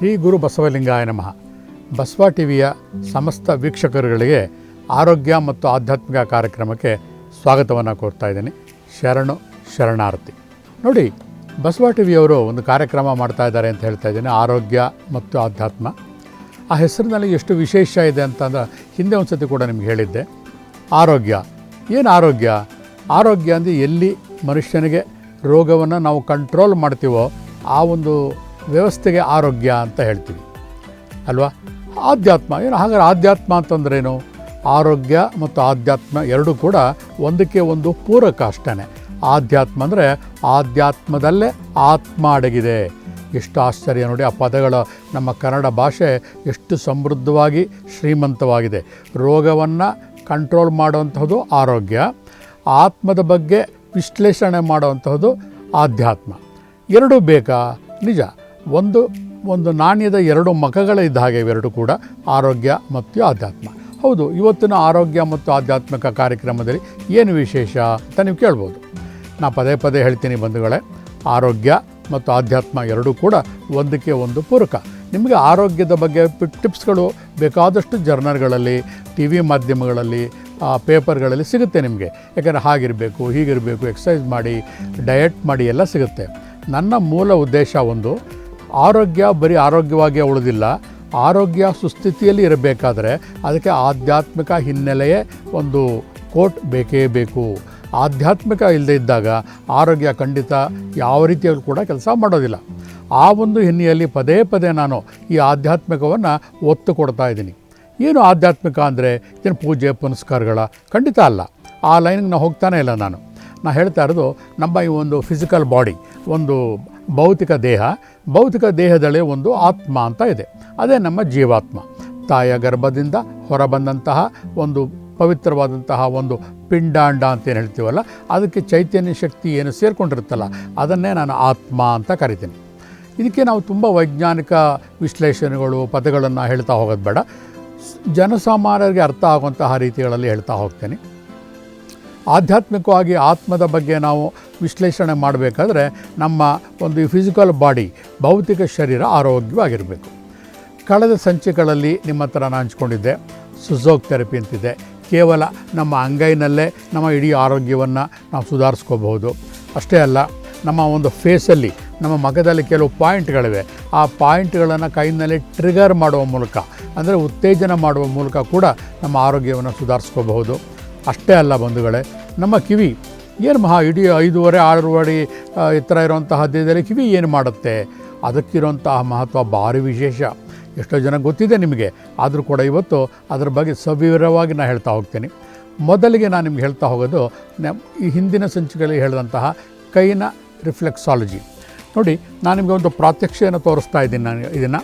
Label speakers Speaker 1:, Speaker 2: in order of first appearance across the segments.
Speaker 1: ಶ್ರೀ ಗುರು ಬಸವಲಿಂಗಾಯ ನಮಃ. ಬಸವ ಟಿವಿಯ ಸಮಸ್ತ ವೀಕ್ಷಕರುಗಳಿಗೆ ಆರೋಗ್ಯ ಮತ್ತು ಆಧ್ಯಾತ್ಮಿಕ ಕಾರ್ಯಕ್ರಮಕ್ಕೆ ಸ್ವಾಗತವನ್ನು ಕೋರ್ತಾ ಇದ್ದೀನಿ. ಶರಣು, ಶರಣಾರ್ಥಿ. ನೋಡಿ, ಬಸವ ಟಿವಿಯವರು ಒಂದು ಕಾರ್ಯಕ್ರಮ ಮಾಡ್ತಾ ಇದ್ದಾರೆ ಅಂತ ಹೇಳ್ತಾ ಇದ್ದೀನಿ, ಆರೋಗ್ಯ ಮತ್ತು ಆಧ್ಯಾತ್ಮ. ಆ ಹೆಸರಿನಲ್ಲಿ ಎಷ್ಟು ವಿಶೇಷ ಇದೆ ಅಂತಂದ್ರೆ ಹಿಂದೆ ಒಂದು ಸತಿ ಕೂಡ ನಿಮ್ಗೆ ಹೇಳಿದ್ದೆ. ಆರೋಗ್ಯ. ಏನು ಆರೋಗ್ಯ? ಆರೋಗ್ಯ ಅಂದರೆ ಎಲ್ಲಿ ಮನುಷ್ಯನಿಗೆ ರೋಗವನ್ನು ನಾವು ಕಂಟ್ರೋಲ್ ಮಾಡ್ತೀವೋ ಆ ಒಂದು ವ್ಯವಸ್ಥೆಗೆ ಆರೋಗ್ಯ ಅಂತ ಹೇಳ್ತೀವಿ. ಅಲ್ವಾ? ಆಧ್ಯಾತ್ಮ, ಏನು ಹಾಗಾದ್ರೆ ಆಧ್ಯಾತ್ಮ ಅಂತಂದ್ರೇನು? ಆರೋಗ್ಯ ಮತ್ತು ಆಧ್ಯಾತ್ಮ ಎರಡೂ ಕೂಡ ಒಂದಕ್ಕೆ ಒಂದು ಪೂರಕ ಅಷ್ಟೇ ಆಧ್ಯಾತ್ಮ ಅಂದರೆ ಆಧ್ಯಾತ್ಮದಲ್ಲೇ ಆತ್ಮ ಅಡಗಿದೆ. ಎಷ್ಟು ಆಶ್ಚರ್ಯ ನೋಡಿ ಆ ಪದಗಳ. ನಮ್ಮ ಕನ್ನಡ ಭಾಷೆ ಎಷ್ಟು ಸಮೃದ್ಧವಾಗಿ, ಶ್ರೀಮಂತವಾಗಿದೆ. ರೋಗವನ್ನು ಕಂಟ್ರೋಲ್ ಮಾಡುವಂತಹದ್ದು ಆರೋಗ್ಯ. ಆತ್ಮದ ಬಗ್ಗೆ ವಿಶ್ಲೇಷಣೆ ಮಾಡುವಂತಹದ್ದು ಆಧ್ಯಾತ್ಮ. ಎರಡೂ ಬೇಕಾ? ನಿಜ. ಒಂದು ಒಂದು ನಾಣ್ಯದ ಎರಡು ಮಖಗಳಿದ್ದ ಹಾಗೆ ಇವೆರಡು ಕೂಡ, ಆರೋಗ್ಯ ಮತ್ತು ಆಧ್ಯಾತ್ಮ. ಹೌದು, ಇವತ್ತಿನ ಆರೋಗ್ಯ ಮತ್ತು ಆಧ್ಯಾತ್ಮಿಕ ಕಾರ್ಯಕ್ರಮದಲ್ಲಿ ಏನು ವಿಶೇಷ ಅಂತ ನೀವು ಕೇಳ್ಬೋದು. ನಾ ಪದೇ ಪದೇ ಹೇಳ್ತೀನಿ ಬಂಧುಗಳೇ, ಆರೋಗ್ಯ ಮತ್ತು ಆಧ್ಯಾತ್ಮ ಎರಡೂ ಕೂಡ ಒಂದಕ್ಕೆ ಒಂದು ಪೂರಕ. ನಿಮಗೆ ಆರೋಗ್ಯದ ಬಗ್ಗೆ ಟಿಪ್ಸ್ಗಳು ಬೇಕಾದಷ್ಟು ಜರ್ನಲ್ಗಳಲ್ಲಿ ಟಿ ವಿ ಮಾಧ್ಯಮಗಳಲ್ಲಿ ಪೇಪರ್ಗಳಲ್ಲಿ ಸಿಗುತ್ತೆ ನಿಮಗೆ. ಯಾಕಂದರೆ ಹಾಗಿರಬೇಕು, ಹೀಗಿರಬೇಕು ಎಕ್ಸಸೈಸ್ ಮಾಡಿ, ಡಯಟ್ ಮಾಡಿ ಎಲ್ಲ ಸಿಗುತ್ತೆ. ನನ್ನ ಮೂಲ ಉದ್ದೇಶ ಒಂದು ಆರೋಗ್ಯ ಬರೀ ಆರೋಗ್ಯವಾಗಿ ಉಳಿದಿಲ್ಲ, ಆರೋಗ್ಯ ಸುಸ್ಥಿತಿಯಲ್ಲಿ ಇರಬೇಕಾದರೆ ಅದಕ್ಕೆ ಆಧ್ಯಾತ್ಮಿಕ ಹಿನ್ನೆಲೆಯೇ ಒಂದು ಕೋಟ್ ಬೇಕೇ ಬೇಕು. ಆಧ್ಯಾತ್ಮಿಕ ಇಲ್ಲದೆ ಇದ್ದಾಗ ಆರೋಗ್ಯ ಖಂಡಿತ ಯಾವ ರೀತಿಯಲ್ಲೂ ಕೂಡ ಕೆಲಸ ಮಾಡೋದಿಲ್ಲ. ಆ ಒಂದು ಹಿನ್ನೆಲೆಯಲ್ಲಿ ಪದೇ ಪದೇ ನಾನು ಈ ಆಧ್ಯಾತ್ಮಿಕವನ್ನು ಒತ್ತು ಕೊಡ್ತಾ ಇದ್ದೀನಿ. ಏನು ಆಧ್ಯಾತ್ಮಿಕ ಅಂದರೆ ಏನು ಪೂಜೆ, ಪುನಸ್ಕಾರಗಳ? ಖಂಡಿತ ಅಲ್ಲ. ಆ ಲೈನ್ಗೆ ನಾನು ಹೋಗ್ತಾನೇ ಇಲ್ಲ ನಾನು. ನಾನು ಹೇಳ್ತಾ ಇರೋದು ನಮ್ಮ ಈ ಒಂದು ಫಿಸಿಕಲ್ ಬಾಡಿ ಒಂದು ಭೌತಿಕ ದೇಹ, ಭೌತಿಕ ದೇಹದಲ್ಲೇ ಒಂದು ಆತ್ಮ ಅಂತ ಇದೆ. ಅದೇ ನಮ್ಮ ಜೀವಾತ್ಮ. ತಾಯ ಗರ್ಭದಿಂದ ಹೊರಬಂದಂತಹ ಒಂದು ಪವಿತ್ರವಾದಂತಹ ಒಂದು ಪಿಂಡಾಂಡ ಅಂತ ಏನು ಹೇಳ್ತೀವಲ್ಲ, ಅದಕ್ಕೆ ಚೈತನ್ಯ ಶಕ್ತಿ ಏನು ಸೇರಿಕೊಂಡಿರುತ್ತಲ್ಲ, ಅದನ್ನೇ ನಾನು ಆತ್ಮ ಅಂತ ಕರಿತೀನಿ. ಇದಕ್ಕೆ ನಾವು ತುಂಬ ವೈಜ್ಞಾನಿಕ ವಿಶ್ಲೇಷಣೆಗಳು, ಪದಗಳನ್ನು ಹೇಳ್ತಾ ಹೋಗೋದು ಬೇಡ. ಜನಸಾಮಾನ್ಯರಿಗೆ ಅರ್ಥ ಆಗುವಂತಹ ರೀತಿಗಳಲ್ಲಿ ಹೇಳ್ತಾ ಹೋಗ್ತೇನೆ. ಆಧ್ಯಾತ್ಮಿಕವಾಗಿ ಆತ್ಮದ ಬಗ್ಗೆ ನಾವು ವಿಶ್ಲೇಷಣೆ ಮಾಡಬೇಕಾದ್ರೆ ನಮ್ಮ ಒಂದು ಫಿಸಿಕಲ್ ಬಾಡಿ ಭೌತಿಕ ಶರೀರ ಆರೋಗ್ಯವಾಗಿರಬೇಕು. ಕಳೆದ ಸಂಚಿಕೆಗಳಲ್ಲಿ ನಿಮ್ಮ ಹತ್ರ ನಾನು ಹಂಚ್ಕೊಂಡಿದ್ದೆ. ಸುಝೋಕ್ ಥೆರಪಿ ಅಂತಿದೆ. ಕೇವಲ ನಮ್ಮ ಅಂಗೈನಲ್ಲೇ ನಮ್ಮ ಇಡೀ ಆರೋಗ್ಯವನ್ನು ನಾವು ಸುಧಾರಿಸ್ಕೋಬಹುದು. ಅಷ್ಟೇ ಅಲ್ಲ, ನಮ್ಮ ಒಂದು ಫೇಸಲ್ಲಿ ನಮ್ಮ ಮಗದಲ್ಲಿ ಕೆಲವು ಪಾಯಿಂಟ್ಗಳಿವೆ. ಆ ಪಾಯಿಂಟ್ಗಳನ್ನು ಕೈನಲ್ಲಿ ಟ್ರಿಗರ್ ಮಾಡುವ ಮೂಲಕ, ಅಂದರೆ ಉತ್ತೇಜನ ಮಾಡುವ ಮೂಲಕ ಕೂಡ ನಮ್ಮ ಆರೋಗ್ಯವನ್ನು ಸುಧಾರಿಸ್ಕೋಬಹುದು. ಅಷ್ಟೇ ಅಲ್ಲ ಬಂಧುಗಳೇ, ನಮ್ಮ ಕಿವಿ ಏನು ಮಹಾ ಇಡೀ ಐದೂವರೆ ಆರು ಅಡಿ ಎತ್ತರ ಇರುವಂತಹ ದೇಹದಲ್ಲಿ ಕಿವಿ ಏನು ಮಾಡುತ್ತೆ? ಅದಕ್ಕಿರುವಂತಹ ಮಹತ್ವ ಭಾರಿ ವಿಶೇಷ. ಎಷ್ಟೋ ಜನ ಗೊತ್ತಿದೆ ನಿಮಗೆ, ಆದರೂ ಕೂಡ ಇವತ್ತು ಅದರ ಬಗ್ಗೆ ಸವಿವರವಾಗಿ ನಾನು ಹೇಳ್ತಾ ಹೋಗ್ತೀನಿ. ಮೊದಲಿಗೆ ನಾನು ನಿಮ್ಗೆ ಹೇಳ್ತಾ ಹೋಗೋದು ಈ ಹಿಂದಿನ ಸಂಚಿಕೆಯಲ್ಲಿ ಹೇಳಿದಂತಹ ಕೈನ ರಿಫ್ಲೆಕ್ಸಾಲಜಿ. ನೋಡಿ, ನಾನು ನಿಮಗೆ ಒಂದು ಪ್ರಾತ್ಯಕ್ಷೆಯನ್ನು ತೋರಿಸ್ತಾ ಇದ್ದೀನಿ ನಾನು ಇದನ್ನು.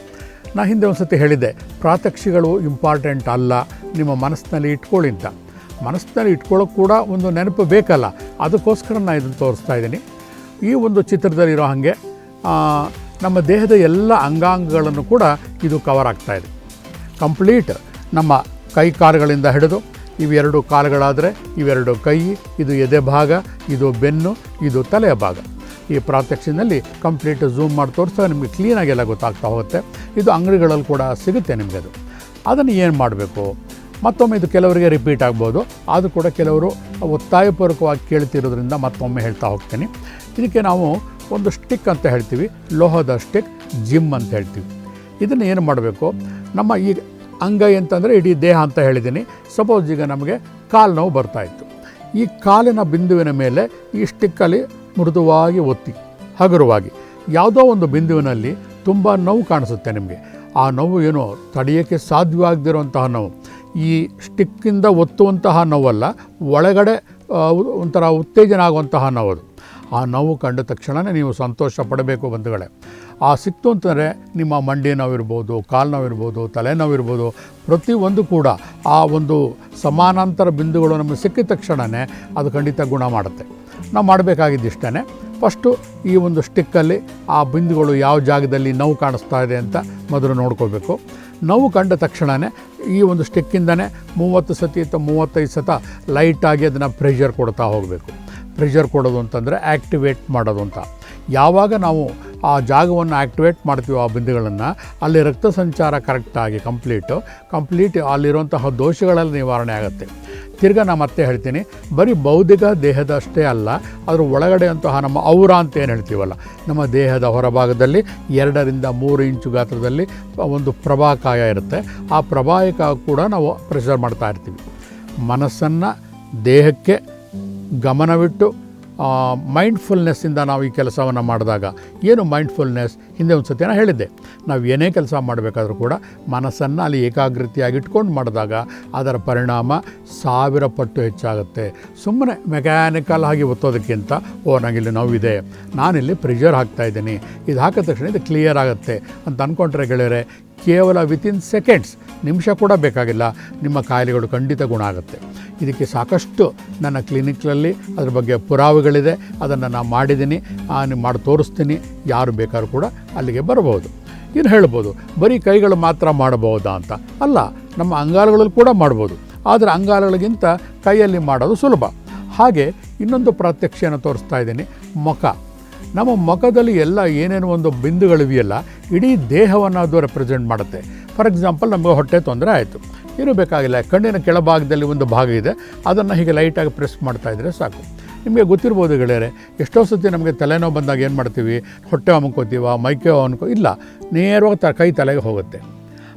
Speaker 1: ನಾನು ಹಿಂದೆ ಒಂದು ಸತಿ ಹೇಳಿದ್ದೆ, ಪ್ರಾತ್ಯಕ್ಷಿಗಳು ಇಂಪಾರ್ಟೆಂಟ್ ಅಲ್ಲ, ನಿಮ್ಮ ಮನಸ್ಸಿನಲ್ಲಿ ಇಟ್ಕೊಳ್ಳಿ ಅಂತ. ಮನಸ್ಸಿನಲ್ಲಿ ಇಟ್ಕೊಳ್ಳೋಕೆ ಕೂಡ ಒಂದು ನೆನಪು ಬೇಕಲ್ಲ. ಅದಕ್ಕೋಸ್ಕರ ನಾನು ಇದನ್ನು ತೋರಿಸ್ತಾ ಇದ್ದೀನಿ. ಈ ಒಂದು ಚಿತ್ರದಲ್ಲಿರೋ ಹಾಗೆ ನಮ್ಮ ದೇಹದ ಎಲ್ಲ ಅಂಗಾಂಗಗಳನ್ನು ಕೂಡ ಇದು ಕವರ್ ಆಗ್ತಾ ಇದೆ. ಕಂಪ್ಲೀಟ್ ನಮ್ಮ ಕೈ ಕಾಲುಗಳಿಂದ ಹಿಡಿದು ಇವೆರಡು ಕಾಲುಗಳಾದರೆ ಇವೆರಡು ಕೈ, ಇದು ಎದೆ ಭಾಗ, ಇದು ಬೆನ್ನು, ಇದು ತಲೆಯ ಭಾಗ. ಈ ಪ್ರಾತ್ಯಕ್ಷಿನಲ್ಲಿ ಕಂಪ್ಲೀಟ್ ಝೂಮ್ ಮಾಡಿ ತೋರಿಸ್ತಾ ನಿಮಗೆ ಕ್ಲೀನಾಗಿ ಎಲ್ಲ ಗೊತ್ತಾಗ್ತಾ ಹೋಗುತ್ತೆ. ಇದು ಅಂಗಡಿಗಳಲ್ಲಿ ಕೂಡ ಸಿಗುತ್ತೆ ನಿಮಗೆ ಅದು. ಅದನ್ನು ಏನು ಮಾಡಬೇಕು? ಮತ್ತೊಮ್ಮೆ ಇದು ಕೆಲವರಿಗೆ ರಿಪೀಟ್ ಆಗ್ಬೋದು. ಆದರೂ ಕೂಡ ಕೆಲವರು ಒತ್ತಾಯಪೂರ್ವಕವಾಗಿ ಕೇಳ್ತಿರೋದ್ರಿಂದ ಮತ್ತೊಮ್ಮೆ ಹೇಳ್ತಾ ಹೋಗ್ತೀನಿ. ಇದಕ್ಕೆ ನಾವು ಒಂದು ಸ್ಟಿಕ್ ಅಂತ ಹೇಳ್ತೀವಿ. ಲೋಹದ ಸ್ಟಿಕ್ ಜಿಮ್ ಅಂತ ಹೇಳ್ತೀವಿ. ಇದನ್ನು ಏನು ಮಾಡಬೇಕು? ನಮ್ಮ ಈ ಅಂಗೈ ಅಂತಂದರೆ ಇಡೀ ದೇಹ ಅಂತ ಹೇಳಿದ್ದೀನಿ. ಸಪೋಸ್ ಈಗ ನಮಗೆ ಕಾಲು ನೋವು ಬರ್ತಾಯಿತ್ತು ಈ ಕಾಲಿನ ಬಿಂದುವಿನ ಮೇಲೆ ಈ ಸ್ಟಿಕ್ಕಲ್ಲಿ ಮೃದುವಾಗಿ ಒತ್ತಿ, ಹಗುರವಾಗಿ ಯಾವುದೋ ಒಂದು ಬಿಂದುವಿನಲ್ಲಿ ತುಂಬ ನೋವು ಕಾಣಿಸುತ್ತೆ ನಿಮಗೆ. ಆ ನೋವು ಏನೋ ತಡೆಯೋಕ್ಕೆ ಸಾಧ್ಯವಾಗದಿರುವಂತಹ ನೋವು. ಈ ಸ್ಟಿಕ್ಕಿಂದ ಒತ್ತುವಂತಹ ನೋವಲ್ಲ, ಒಳಗಡೆ ಒಂಥರ ಉತ್ತೇಜನ ಆಗುವಂತಹ ನೋವು ಅದು. ಆ ನೋವು ಕಂಡ ತಕ್ಷಣವೇ ನೀವು ಸಂತೋಷ ಪಡಬೇಕು ಬಂಧುಗಳೇ. ಆ ಸಿಕ್ತು ಅಂತಂದರೆ ನಿಮ್ಮ ಮಂಡಿ ನೋವಿರ್ಬೋದು ಕಾಲು ನೋವಿರ್ಬೋದು ತಲೆನೋವಿರ್ಬೋದು ಪ್ರತಿಯೊಂದು ಕೂಡ ಆ ಒಂದು ಸಮಾನಾಂತರ ಬಿಂದುಗಳು ನಮಗೆ ಸಿಕ್ಕಿದ ತಕ್ಷಣವೇ ಅದು ಖಂಡಿತ ಗುಣ ಮಾಡುತ್ತೆ. ನಾವು ಮಾಡಬೇಕಾಗಿದ್ದಿಷ್ಟೇ ಫಸ್ಟು ಈ ಒಂದು ಸ್ಟಿಕ್ಕಲ್ಲಿ ಆ ಬಿಂದುಗಳು ಯಾವ ಜಾಗದಲ್ಲಿ ನೋವು ಕಾಣಿಸ್ತಾ ಇದೆ ಅಂತ ಮೊದಲು ನೋಡ್ಕೋಬೇಕು. ನೋವು ಕಂಡ ತಕ್ಷಣವೇ ಈ ಒಂದು ಸ್ಟಿಕ್ಕಿಂದನೇ ಮೂವತ್ತು ಸತಿ ಅಥವಾ ಮೂವತ್ತೈದು ಸತ ಲೈಟಾಗಿ ಅದನ್ನು ಪ್ರೆಷರ್ ಕೊಡ್ತಾ ಹೋಗಬೇಕು. ಪ್ರೆಷರ್ ಕೊಡೋದು ಅಂತಂದರೆ ಆ್ಯಕ್ಟಿವೇಟ್ ಮಾಡೋದು ಅಂತ. ಯಾವಾಗ ನಾವು ಆ ಜಾಗವನ್ನು ಆ್ಯಕ್ಟಿವೇಟ್ ಮಾಡ್ತೀವೋ ಆ ಬಿಂದುಗಳನ್ನು, ಅಲ್ಲಿ ರಕ್ತ ಸಂಚಾರ ಕರೆಕ್ಟಾಗಿ ಕಂಪ್ಲೀಟು ಕಂಪ್ಲೀಟ್ ಅಲ್ಲಿರುವಂತಹ ದೋಷಗಳೆಲ್ಲ ನಿವಾರಣೆ ಆಗುತ್ತೆ. ತಿರ್ಗ ನಾನು ಮತ್ತೆ ಹೇಳ್ತೀನಿ, ಬರೀ ಬೌದ್ಧಿಕ ದೇಹದಷ್ಟೇ ಅಲ್ಲ ಅದರ ಒಳಗಡೆ ಅಂತಹ ನಮ್ಮ ಔರ ಅಂತ ಏನು ಹೇಳ್ತೀವಲ್ಲ, ನಮ್ಮ ದೇಹದ ಹೊರಭಾಗದಲ್ಲಿ, ಎರಡರಿಂದ ಮೂರು ಇಂಚು ಗಾತ್ರದಲ್ಲಿ ಒಂದು ಪ್ರಭಾಕಾಯ ಇರುತ್ತೆ. ಆ ಪ್ರಭಾಯಕ ಕೂಡ ನಾವು ಪ್ರೆಷರ್ ಮಾಡ್ತಾ ಇರ್ತೀವಿ. ಮನಸ್ಸನ್ನು ದೇಹಕ್ಕೆ ಗಮನವಿಟ್ಟು ಮೈಂಡ್ಫುಲ್ನೆಸ್ಸಿಂದ ನಾವು ಈ ಕೆಲಸವನ್ನು ಮಾಡಿದಾಗ, ಏನು ಮೈಂಡ್ಫುಲ್ನೆಸ್ ಹಿಂದೆ ಒಂದು ಸತಿ ಹೇಳಿದ್ದೆ, ನಾವು ಏನೇ ಕೆಲಸ ಮಾಡಬೇಕಾದ್ರೂ ಕೂಡ ಮನಸ್ಸನ್ನು ಅಲ್ಲಿ ಏಕಾಗ್ರತೆಯಾಗಿ ಇಟ್ಕೊಂಡು ಮಾಡಿದಾಗ ಅದರ ಪರಿಣಾಮ ಸಾವಿರ ಪಟ್ಟು ಹೆಚ್ಚಾಗುತ್ತೆ. ಸುಮ್ಮನೆ ಮೆಕ್ಯಾನಿಕಲ್ ಆಗಿ ಒತ್ತೋದಕ್ಕಿಂತ, ಓ ನನಗಿಲ್ಲಿ ನೋವಿದೆ, ನಾನಿಲ್ಲಿ ಪ್ರೆಷರ್ ಹಾಕ್ತಾ ಇದ್ದೀನಿ, ಇದು ಹಾಕಿದ ತಕ್ಷಣ ಇದು ಕ್ಲಿಯರ್ ಆಗುತ್ತೆ ಅಂತ ಅಂದ್ಕೊಂಡ್ರೆ ಗೆಳೆಯರೆ, ಕೇವಲ ವಿತಿನ್ ಸೆಕೆಂಡ್ಸ್ ನಿಮಿಷ ಕೂಡ ಬೇಕಾಗಿಲ್ಲ, ನಿಮ್ಮ ಕಾಯಿಲೆಗಳು ಖಂಡಿತ ಗುಣ ಆಗುತ್ತೆ. ಇದಕ್ಕೆ ಸಾಕಷ್ಟು ನನ್ನ ಕ್ಲಿನಿಕ್ನಲ್ಲಿ ಅದ್ರ ಬಗ್ಗೆ ಪುರಾವೆಗಳಿದೆ. ಅದನ್ನು ನಾನು ಮಾಡಿದ್ದೀನಿ. ಮಾಡಿ ತೋರಿಸ್ತೀನಿ. ಯಾರು ಬೇಕಾದ್ರೂ ಕೂಡ ಅಲ್ಲಿಗೆ ಬರಬಹುದು. ಇನ್ನು ಹೇಳ್ಬೋದು, ಬರೀ ಕೈಗಳು ಮಾತ್ರ ಮಾಡಬಹುದಾ ಅಂತ. ಅಲ್ಲ, ನಮ್ಮ ಅಂಗಾಲಗಳಲ್ಲಿ ಕೂಡ ಮಾಡ್ಬೋದು. ಆದರೆ ಅಂಗಾಲಗಳಿಗಿಂತ ಕೈಯಲ್ಲಿ ಮಾಡೋದು ಸುಲಭ. ಹಾಗೆ ಇನ್ನೊಂದು ಪ್ರಾತ್ಯಕ್ಷೆಯನ್ನು ತೋರಿಸ್ತಾ ಇದ್ದೀನಿ. ಮುಖ ನಮ್ಮ ಮುಖದಲ್ಲಿ ಎಲ್ಲ ಏನೇನು ಒಂದು ಬಿಂದುಗಳಿವೆಯಲ್ಲ, ಇಡೀ ದೇಹವನ್ನು ಅದು ರೆಪ್ರೆಸೆಂಟ್ ಮಾಡುತ್ತೆ. ಫಾರ್ ಎಕ್ಸಾಂಪಲ್ ನಮಗೆ ಹೊಟ್ಟೆ ತೊಂದರೆ ಆಯಿತು. ಏನೂ ಬೇಕಾಗಿಲ್ಲ. ಕಣ್ಣಿನ ಕೆಳಭಾಗದಲ್ಲಿ ಒಂದು ಭಾಗ ಇದೆ. ಅದನ್ನು ಹೀಗೆ ಲೈಟಾಗಿ ಪ್ರೆಸ್ ಮಾಡ್ತಾ ಇದ್ದರೆ ಸಾಕು. ನಿಮಗೆ ಗೊತ್ತಿರ್ಬೋದು ಗೆಳೆಯರೆ, ಎಷ್ಟೋ ಸತಿ ನಮಗೆ ತಲೆನೋವು ಬಂದಾಗ ಏನು ಮಾಡ್ತೀವಿ? ಹೊಟ್ಟೆ ಅಮ್ಕೋತೀವ ಮೈಕೆ ಅನ್ಕೋ, ಇಲ್ಲ. ನೇರವಾಗಿ ತ, ಕೈ ತಲೆಗೆ ಹೋಗುತ್ತೆ.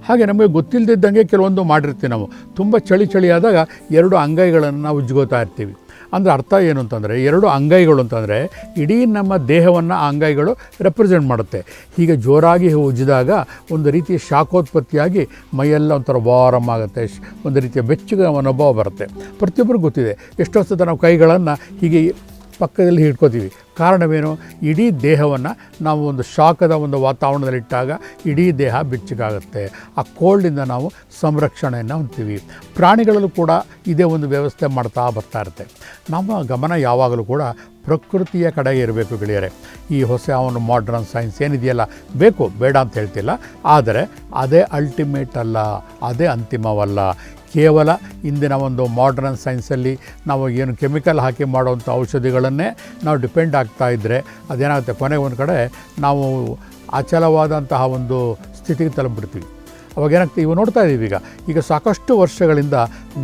Speaker 1: ಹಾಗೆ ನಮಗೆ ಗೊತ್ತಿಲ್ಲದಿದ್ದಂಗೆ ಕೆಲವೊಂದು ಮಾಡಿರ್ತೀವಿ ನಾವು. ತುಂಬ ಚಳಿ ಚಳಿಯಾದಾಗ ಎರಡು ಅಂಗೈಗಳನ್ನು ನಾವು ಉಜ್ಗೋತಾ ಇರ್ತೀವಿ. ಅಂದರೆ ಅರ್ಥ ಏನು ಅಂತಂದರೆ, ಎರಡು ಅಂಗೈಗಳು ಅಂತಂದರೆ, ಇಡೀ ನಮ್ಮ ದೇಹವನ್ನು ಆ ಅಂಗೈಗಳು ರೆಪ್ರೆಸೆಂಟ್ ಮಾಡುತ್ತೆ. ಹೀಗೆ ಜೋರಾಗಿ ಉಜ್ಜಿದಾಗ ಒಂದು ರೀತಿಯ ಶಾಖೋತ್ಪತ್ತಿಯಾಗಿ ಮೈಯೆಲ್ಲ ಒಂಥರ ವಾರಮ್ ಆಗುತ್ತೆ ಒಂದು ರೀತಿಯ ಬೆಚ್ಚಗೆ ಅನುಭವ ಬರುತ್ತೆ. ಪ್ರತಿಯೊಬ್ಬರಿಗೂ ಗೊತ್ತಿದೆ. ಎಷ್ಟೋ ಸತ ನಾವು ಕೈಗಳನ್ನು ಹೀಗೆ ಪಕ್ಕದಲ್ಲಿ ಹಿಡ್ಕೋತೀವಿ. ಕಾರಣವೇನು? ಇಡೀ ದೇಹವನ್ನು ನಾವು ಒಂದು ಶಾಖದ ಒಂದು ವಾತಾವರಣದಲ್ಲಿಟ್ಟಾಗ ಇಡೀ ದೇಹ ಬೆಚ್ಚಗಾಗುತ್ತೆ. ಆ ಕೋಲ್ಡಿಂದ ನಾವು ಸಂರಕ್ಷಣೆಯನ್ನು ಹೊಂದ್ತೀವಿ. ಪ್ರಾಣಿಗಳಲ್ಲೂ ಕೂಡ ಇದೇ ಒಂದು ವ್ಯವಸ್ಥೆ ಮಾಡ್ತಾ ಬರ್ತಾ ಇರುತ್ತೆ. ನಮ್ಮ ಗಮನ ಯಾವಾಗಲೂ ಕೂಡ ಪ್ರಕೃತಿಯ ಕಡೆ ಇರಬೇಕು ಗೆಳೆಯರೆ. ಈ ಹೊಸ ಅವನು ಮಾಡ್ರನ್ ಸೈನ್ಸ್ ಏನಿದೆಯಲ್ಲ? ಬೇಕು, ಬೇಡ ಅಂತ ಹೇಳ್ತಿಲ್ಲ. ಆದರೆ, ಅದೇ ಅಲ್ಟಿಮೇಟ್ ಅಲ್ಲ. ಅದೇ ಅಂತಿಮವಲ್ಲ. ಕೇವಲ ಇಂದಿನ ಒಂದು ಮಾಡ್ರನ್ ಸೈನ್ಸಲ್ಲಿ ನಾವು ಏನು ಕೆಮಿಕಲ್ ಹಾಕಿ ಮಾಡುವಂಥ ಔಷಧಿಗಳನ್ನೇ ನಾವು ಡಿಪೆಂಡ್ ಆಗ್ತಾ ಇದ್ದರೆ ಅದೇನಾಗುತ್ತೆ? ಕೊನೆಗೆ ಒಂದು ಕಡೆ ನಾವು ಅಚಲವಾದಂತಹ ಒಂದು ಸ್ಥಿತಿಗೆ ತಲುಪಿಬಿಡ್ತೀವಿ. ಅವಾಗ ಏನಾಗ್ತದೆ? ಇವು ನೋಡ್ತಾ ಇದ್ದೀವಿ ಈಗ. ಈಗ ಸಾಕಷ್ಟು ವರ್ಷಗಳಿಂದ,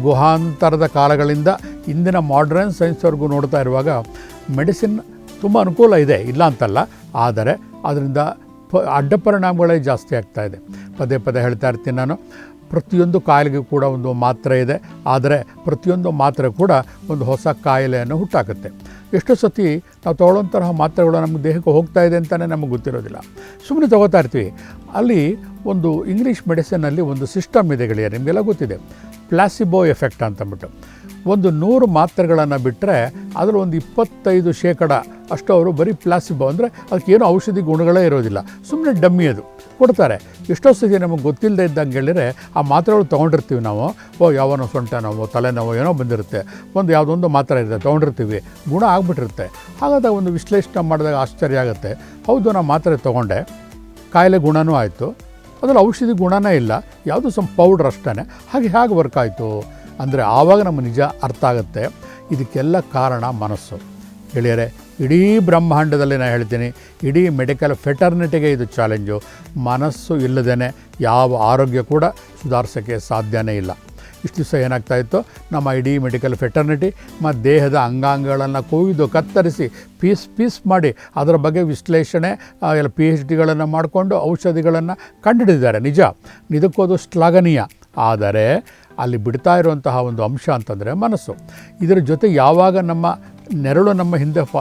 Speaker 1: ಗುಹಾಂತರದ ಕಾಲಗಳಿಂದ ಇಂದಿನ ಮಾಡ್ರನ್ ಸೈನ್ಸ್ವರೆಗೂ ನೋಡ್ತಾ ಇರುವಾಗ ಮೆಡಿಸಿನ್ ತುಂಬ ಅನುಕೂಲ ಇದೆ. ಇಲ್ಲ ಅಂತಲ್ಲ. ಆದರೆ, ಅದರಿಂದ ಅಡ್ಡ ಪರಿಣಾಮಗಳೇ ಜಾಸ್ತಿ ಆಗ್ತಾ ಇದೆ. ಪದೇ ಪದೇ ಹೇಳ್ತಾ ಇರ್ತೀನಿ ನಾನು. ಪ್ರತಿಯೊಂದು ಕಾಯಿಲೆಗೂ ಕೂಡ ಒಂದು ಮಾತ್ರೆ ಇದೆ. ಆದರೆ ಪ್ರತಿಯೊಂದು ಮಾತ್ರೆ ಕೂಡ ಒಂದು ಹೊಸ ಕಾಯಿಲೆಯನ್ನು ಹುಟ್ಟಾಕುತ್ತೆ. ಎಷ್ಟೋ ಸತಿ ನಾವು ತಗೊಳ್ಳೋಂತಹ ಮಾತ್ರೆಗಳು ನಮ್ಮ ದೇಹಕ್ಕೆ ಹೋಗ್ತಾ ಇದೆ ಅಂತಲೇ ನಮಗೆ ಗೊತ್ತಿರೋದಿಲ್ಲ. ಸುಮ್ಮನೆ ತಗೋತಾ ಇರ್ತೀವಿ. ಅಲ್ಲಿ ಒಂದು ಇಂಗ್ಲೀಷ್ ಮೆಡಿಸಿನಲ್ಲಿ ಒಂದು ಸಿಸ್ಟಮ್ ಇದೆ ಗೆಳೆಯ ನಿಮಗೆಲ್ಲ ಗೊತ್ತಿದೆ. ಪ್ಲಾಸಿಬೋ ಎಫೆಕ್ಟ್ ಅಂತಂದ್ಬಿಟ್ಟು. ಒಂದು ನೂರು ಮಾತ್ರೆಗಳನ್ನು ಬಿಟ್ಟರೆ ಅದರಲ್ಲಿ ಒಂದು ಇಪ್ಪತ್ತೈದು ಶೇಕಡ ಅಷ್ಟು ಅವರು ಬರೀ ಪ್ಲಾಸಿಬೋ ಅಂದರೆ ಅದಕ್ಕೇನು ಔಷಧಿ ಗುಣಗಳೇ ಇರೋದಿಲ್ಲ. ಸುಮ್ಮನೆ ಡಮ್ಮಿ ಅದು. ಕೊಡ್ತಾರೆ. ಎಷ್ಟೋ ಸತಿ ನಮಗೆ ಗೊತ್ತಿಲ್ಲದೆ ಇದ್ದಂಗೆ ಹೇಳಿದರೆ ಆ ಮಾತ್ರೆಗಳು ತೊಗೊಂಡಿರ್ತೀವಿ ನಾವು. ಓ, ಯಾವನೋ ಸೊಂಟ ನಾವು ತಲೆನೋವು ಏನೋ ಬಂದಿರುತ್ತೆ. ಒಂದು ಯಾವುದೊಂದು ಮಾತ್ರೆ ಇರುತ್ತೆ ತೊಗೊಂಡಿರ್ತೀವಿ. ಗುಣ ಆಗಿಬಿಟ್ಟಿರುತ್ತೆ. ಹಾಗಾದಾಗ ಒಂದು ವಿಶ್ಲೇಷಣೆ ಮಾಡಿದಾಗ ಆಶ್ಚರ್ಯ ಆಗುತ್ತೆ. ಹೌದು ನಾನು ಮಾತ್ರೆ ತೊಗೊಂಡೆ. ಕಾಯಿಲೆ ಗುಣನೂ ಆಯಿತು. ಅದರಲ್ಲಿ ಔಷಧಿ ಗುಣನೇ ಇಲ್ಲ. ಯಾವುದೋ ಸ್ವಲ್ಪ ಪೌಡ್ರ್ ಅಷ್ಟೇ ಹಾಗೆ ಹೇಗೆ ವರ್ಕ್ ಆಯಿತು? ಅಂದರೆ ಆವಾಗ ನಮ್ಮ ನಿಜ ಅರ್ಥ ಆಗುತ್ತೆ. ಇದಕ್ಕೆಲ್ಲ ಕಾರಣ ಮನಸ್ಸು. ಗೆಳೆಯರೆ, ಇಡೀ ಬ್ರಹ್ಮಾಂಡದಲ್ಲಿ ನಾನು ಹೇಳ್ತೀನಿ, ಇಡೀ ಮೆಡಿಕಲ್ ಫೆಟರ್ನಿಟಿಗೆ ಇದು ಚಾಲೆಂಜು. ಮನಸ್ಸು ಇಲ್ಲದೇ ಯಾವ ಆರೋಗ್ಯ ಕೂಡ ಸುಧಾರಿಸೋಕ್ಕೆ ಸಾಧ್ಯನೇ ಇಲ್ಲ. ಇಷ್ಟು ದಿವಸ ಏನಾಗ್ತಾ ಇತ್ತು? ನಮ್ಮ ಇಡೀ ಮೆಡಿಕಲ್ ಫೆಟರ್ನಿಟಿ ಮತ್ತು ದೇಹದ ಅಂಗಾಂಗಗಳನ್ನು ಕೊಯ್ದು ಕತ್ತರಿಸಿ, ಪೀಸ್ ಪೀಸ್ ಮಾಡಿ, ಅದರ ಬಗ್ಗೆ ವಿಶ್ಲೇಷಣೆ ಎಲ್ಲ ಪಿ ಎಚ್ ಡಿಗಳನ್ನು ಮಾಡಿಕೊಂಡು ಔಷಧಿಗಳನ್ನು ಕಂಡುಹಿಡಿದಿದ್ದಾರೆ ನಿಜ. ಇದಕ್ಕೋದು ಶ್ಲಾಘನೀಯ. ಆದರೆ ಅಲ್ಲಿ ಬಿಡ್ತಾ ಇರುವಂತಹ ಒಂದು ಅಂಶ ಅಂತಂದರೆ ಮನಸ್ಸು. ಇದರ ಜೊತೆ ಯಾವಾಗ ನಮ್ಮ ನೆರಳು ನಮ್ಮ ಹಿಂದೆ ಫ,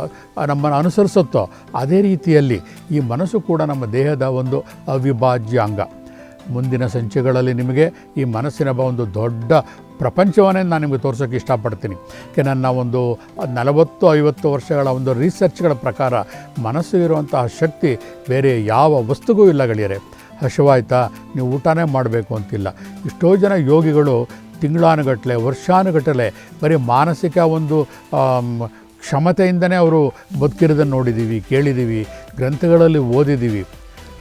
Speaker 1: ನಮ್ಮನ್ನು ಅನುಸರಿಸುತ್ತೋ ಅದೇ ರೀತಿಯಲ್ಲಿ ಈ ಮನಸ್ಸು ಕೂಡ ನಮ್ಮ ದೇಹದ ಒಂದು ಅವಿಭಾಜ್ಯ ಅಂಗ. ಮುಂದಿನ ಸಂಚಿಗಳಲ್ಲಿ ನಿಮಗೆ ಈ ಮನಸ್ಸಿನ ಒಂದು ದೊಡ್ಡ ಪ್ರಪಂಚವನ್ನೇ ನಾನು ನಿಮಗೆ ತೋರಿಸೋಕ್ಕೆ ಇಷ್ಟಪಡ್ತೀನಿ. ನನ್ನ ಒಂದು ನಲವತ್ತು, ಐವತ್ತು ವರ್ಷಗಳ ಒಂದು ರಿಸರ್ಚ್ಗಳ ಪ್ರಕಾರ ಮನಸ್ಸು ಇರುವಂತಹ ಶಕ್ತಿ ಬೇರೆ ಯಾವ ವಸ್ತುಗೂ ಇಲ್ಲ ಗೆಳೆಯರೆ. ಹಸಿವಾಯ್ತಾ ನೀವು ಊಟನೇ ಮಾಡಬೇಕು ಅಂತಿಲ್ಲ. ಎಷ್ಟೋ ಜನ ಯೋಗಿಗಳು ತಿಂಗಳಾನುಗಟ್ಟಲೆ ವರ್ಷಾನುಗಟ್ಟಲೆ ಬರೀ ಮಾನಸಿಕ ಒಂದು ಕ್ಷಮತೆಯಿಂದನೇ ಅವರು ಬದುಕಿರೋದನ್ನು ನೋಡಿದ್ದೀವಿ ಕೇಳಿದ್ದೀವಿ ಗ್ರಂಥಗಳಲ್ಲಿ ಓದಿದ್ದೀವಿ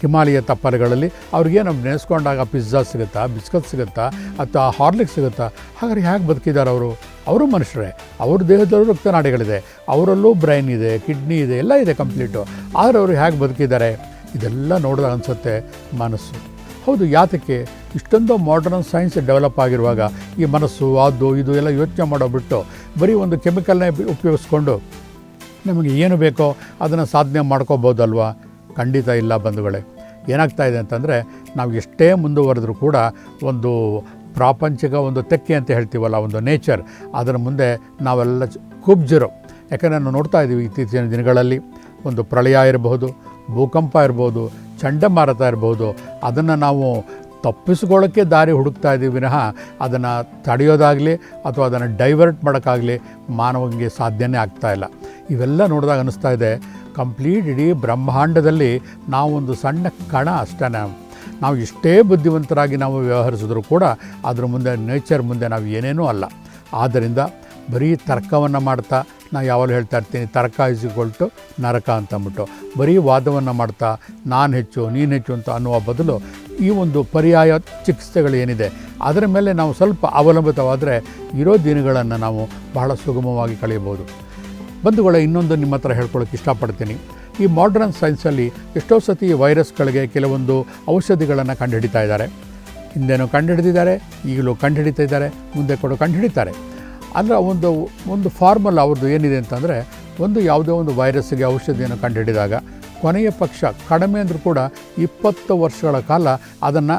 Speaker 1: ಹಿಮಾಲಯ ತಪ್ಪಲೆಗಳಲ್ಲಿ ಅವ್ರಿಗೆ ನಮ್ಮ ನೆನೆಸ್ಕೊಂಡಾಗ ಪಿಜ್ಜಾ ಸಿಗುತ್ತಾ, ಬಿಸ್ಕತ್ ಸಿಗುತ್ತಾ, ಅಥವಾ ಹಾರ್ಲಿಕ್ ಸಿಗುತ್ತಾ, ಹಾಗಾದ್ರೆ ಹೇಗೆ ಬದುಕಿದ್ದಾರೆ ಅವರು? ಅವರು ಮನುಷ್ಯರೇ, ಅವ್ರ ದೇಹದಲ್ಲೂ ರಕ್ತನಾಡಿಗಳಿದೆ, ಅವರಲ್ಲೂ ಬ್ರೈನ್ ಇದೆ, ಕಿಡ್ನಿ ಇದೆ, ಎಲ್ಲ ಇದೆ ಕಂಪ್ಲೀಟು. ಆದರೆ ಅವರು ಹೇಗೆ ಬದುಕಿದ್ದಾರೆ? ಇದೆಲ್ಲ ನೋಡಿದಾಗ ಅನಿಸುತ್ತೆ ಮನಸ್ಸು. ಹೌದು, ಯಾತಕ್ಕೆ? ಇಷ್ಟೊಂದು ಮಾಡರ್ನ್ ಸೈನ್ಸ್ ಡೆವಲಪ್ ಆಗಿರುವಾಗ ಈ ಮನಸ್ಸು, ಅದು, ಇದು ಎಲ್ಲ ಯೋಚನೆ ಮಾಡೋ ಬಿಟ್ಟು ಬರೀ ಒಂದು ಕೆಮಿಕಲ್ನ ಉಪಯೋಗಿಸ್ಕೊಂಡು ನಮಗೆ ಏನು ಬೇಕೋ ಅದನ್ನು ಸಾಧನೆ ಮಾಡ್ಕೋಬೋದಲ್ವಾ? ಖಂಡಿತ ಇಲ್ಲ ಬಂಧುಗಳೇ. ಏನಾಗ್ತಾ ಇದೆ ಅಂತಂದರೆ, ನಾವು ಎಷ್ಟೇ ಮುಂದುವರೆದ್ರೂ ಕೂಡ ಒಂದು ಪ್ರಾಪಂಚಿಕ ಒಂದು ತೆಕ್ಕೆ ಅಂತ ಹೇಳ್ತೀವಲ್ಲ, ಒಂದು ನೇಚರ್ ಅದರ ಮುಂದೆ ನಾವೆಲ್ಲ ಕುಬ್ಜರು. ಯಾಕಂದರೆ ನಾವು ನೋಡ್ತಾ ಇದ್ದೀವಿ ಇತ್ತೀಚಿನ ದಿನಗಳಲ್ಲಿ ಒಂದು ಪ್ರಳಯ ಇರಬಹುದು ಭೂಕಂಪ ಇರ್ಬೋದು, ಚಂಡಮಾರುತ ಇರ್ಬೋದು, ಅದನ್ನು ನಾವು ತಪ್ಪಿಸ್ಕೊಳ್ಳೋಕ್ಕೆ ದಾರಿ ಹುಡುಕ್ತಾ ಇದ್ದೀವಿ ವಿನಃ ಅದನ್ನು ತಡೆಯೋದಾಗಲಿ ಅಥವಾ ಅದನ್ನು ಡೈವರ್ಟ್ ಮಾಡೋಕ್ಕಾಗಲಿ ಮಾನವನಿಗೆ ಸಾಧ್ಯನೇ ಆಗ್ತಾಯಿಲ್ಲ ಇವೆಲ್ಲ ನೋಡಿದಾಗ ಅನ್ನಿಸ್ತಾ ಇದೆ ಕಂಪ್ಲೀಟ್ ಇಡೀ ಬ್ರಹ್ಮಾಂಡದಲ್ಲಿ ನಾವೊಂದು ಸಣ್ಣ ಕಣ ಅಷ್ಟೇ ನಾವು ಇಷ್ಟೇ ಬುದ್ಧಿವಂತರಾಗಿ ನಾವು ವ್ಯವಹರಿಸಿದ್ರು ಕೂಡ ಅದ್ರ ಮುಂದೆ ನೇಚರ್ ಮುಂದೆ ನಾವು ಏನೇನೂ ಅಲ್ಲ. ಆದ್ದರಿಂದ ಬರೀ ತರ್ಕವನ್ನು ಮಾಡ್ತಾ ನಾನು ಯಾವಾಗಲೂ ಹೇಳ್ತಾ ಇರ್ತೀನಿ ತರ್ಕ ನರಕ ಅಂತ ಅಂದ್ಬಿಟ್ಟು. ಬರೀ ವಾದವನ್ನು ಮಾಡ್ತಾ, ನಾನು ಹೆಚ್ಚು, ನೀನು ಹೆಚ್ಚು ಅಂತ ಅನ್ನುವ ಬದಲು ಈ ಒಂದು ಪರ್ಯಾಯ ಚಿಕಿತ್ಸೆಗಳು ಏನಿದೆ, ಅದರ ಮೇಲೆ ನಾವು ಸ್ವಲ್ಪ ಅವಲಂಬಿತವಾದರೆ ಇರೋ ದಿನಗಳನ್ನು ನಾವು ಬಹಳ ಸುಗಮವಾಗಿ ಕಳೆಯಬಹುದು. ಬಂಧುಗಳ, ಇನ್ನೊಂದು ನಿಮ್ಮ ಹತ್ರ ಹೇಳ್ಕೊಳ್ಳೋಕೆ ಇಷ್ಟಪಡ್ತೀನಿ. ಈ ಮಾಡ್ರನ್ ಸೈನ್ಸಲ್ಲಿ ಎಷ್ಟೋ ಸತಿ ವೈರಸ್ಗಳಿಗೆ ಕೆಲವೊಂದು ಔಷಧಿಗಳನ್ನು ಕಂಡುಹಿಡಿತಾ ಇದ್ದಾರೆ. ಹಿಂದೆನೂ ಕಂಡುಹಿಡಿದಿದ್ದಾರೆ, ಈಗಲೂ ಕಂಡುಹಿಡಿತಾ ಇದ್ದಾರೆ, ಮುಂದೆ ಕೂಡ ಕಂಡುಹಿಡಿತಾರೆ. ಅಂದರೆ ಒಂದು ಒಂದು ಫಾರ್ಮಲ್ ಅವ್ರದ್ದು ಏನಿದೆ ಅಂತಂದರೆ, ಒಂದು ಯಾವುದೇ ಒಂದು ವೈರಸ್ಸಿಗೆ ಔಷಧಿಯನ್ನು ಕಂಡುಹಿಡಿದಾಗ ಕೊನೆಯ ಪಕ್ಷ ಕಡಿಮೆ ಅಂದರೂ ಕೂಡ ಇಪ್ಪತ್ತು ವರ್ಷಗಳ ಕಾಲ ಅದನ್ನು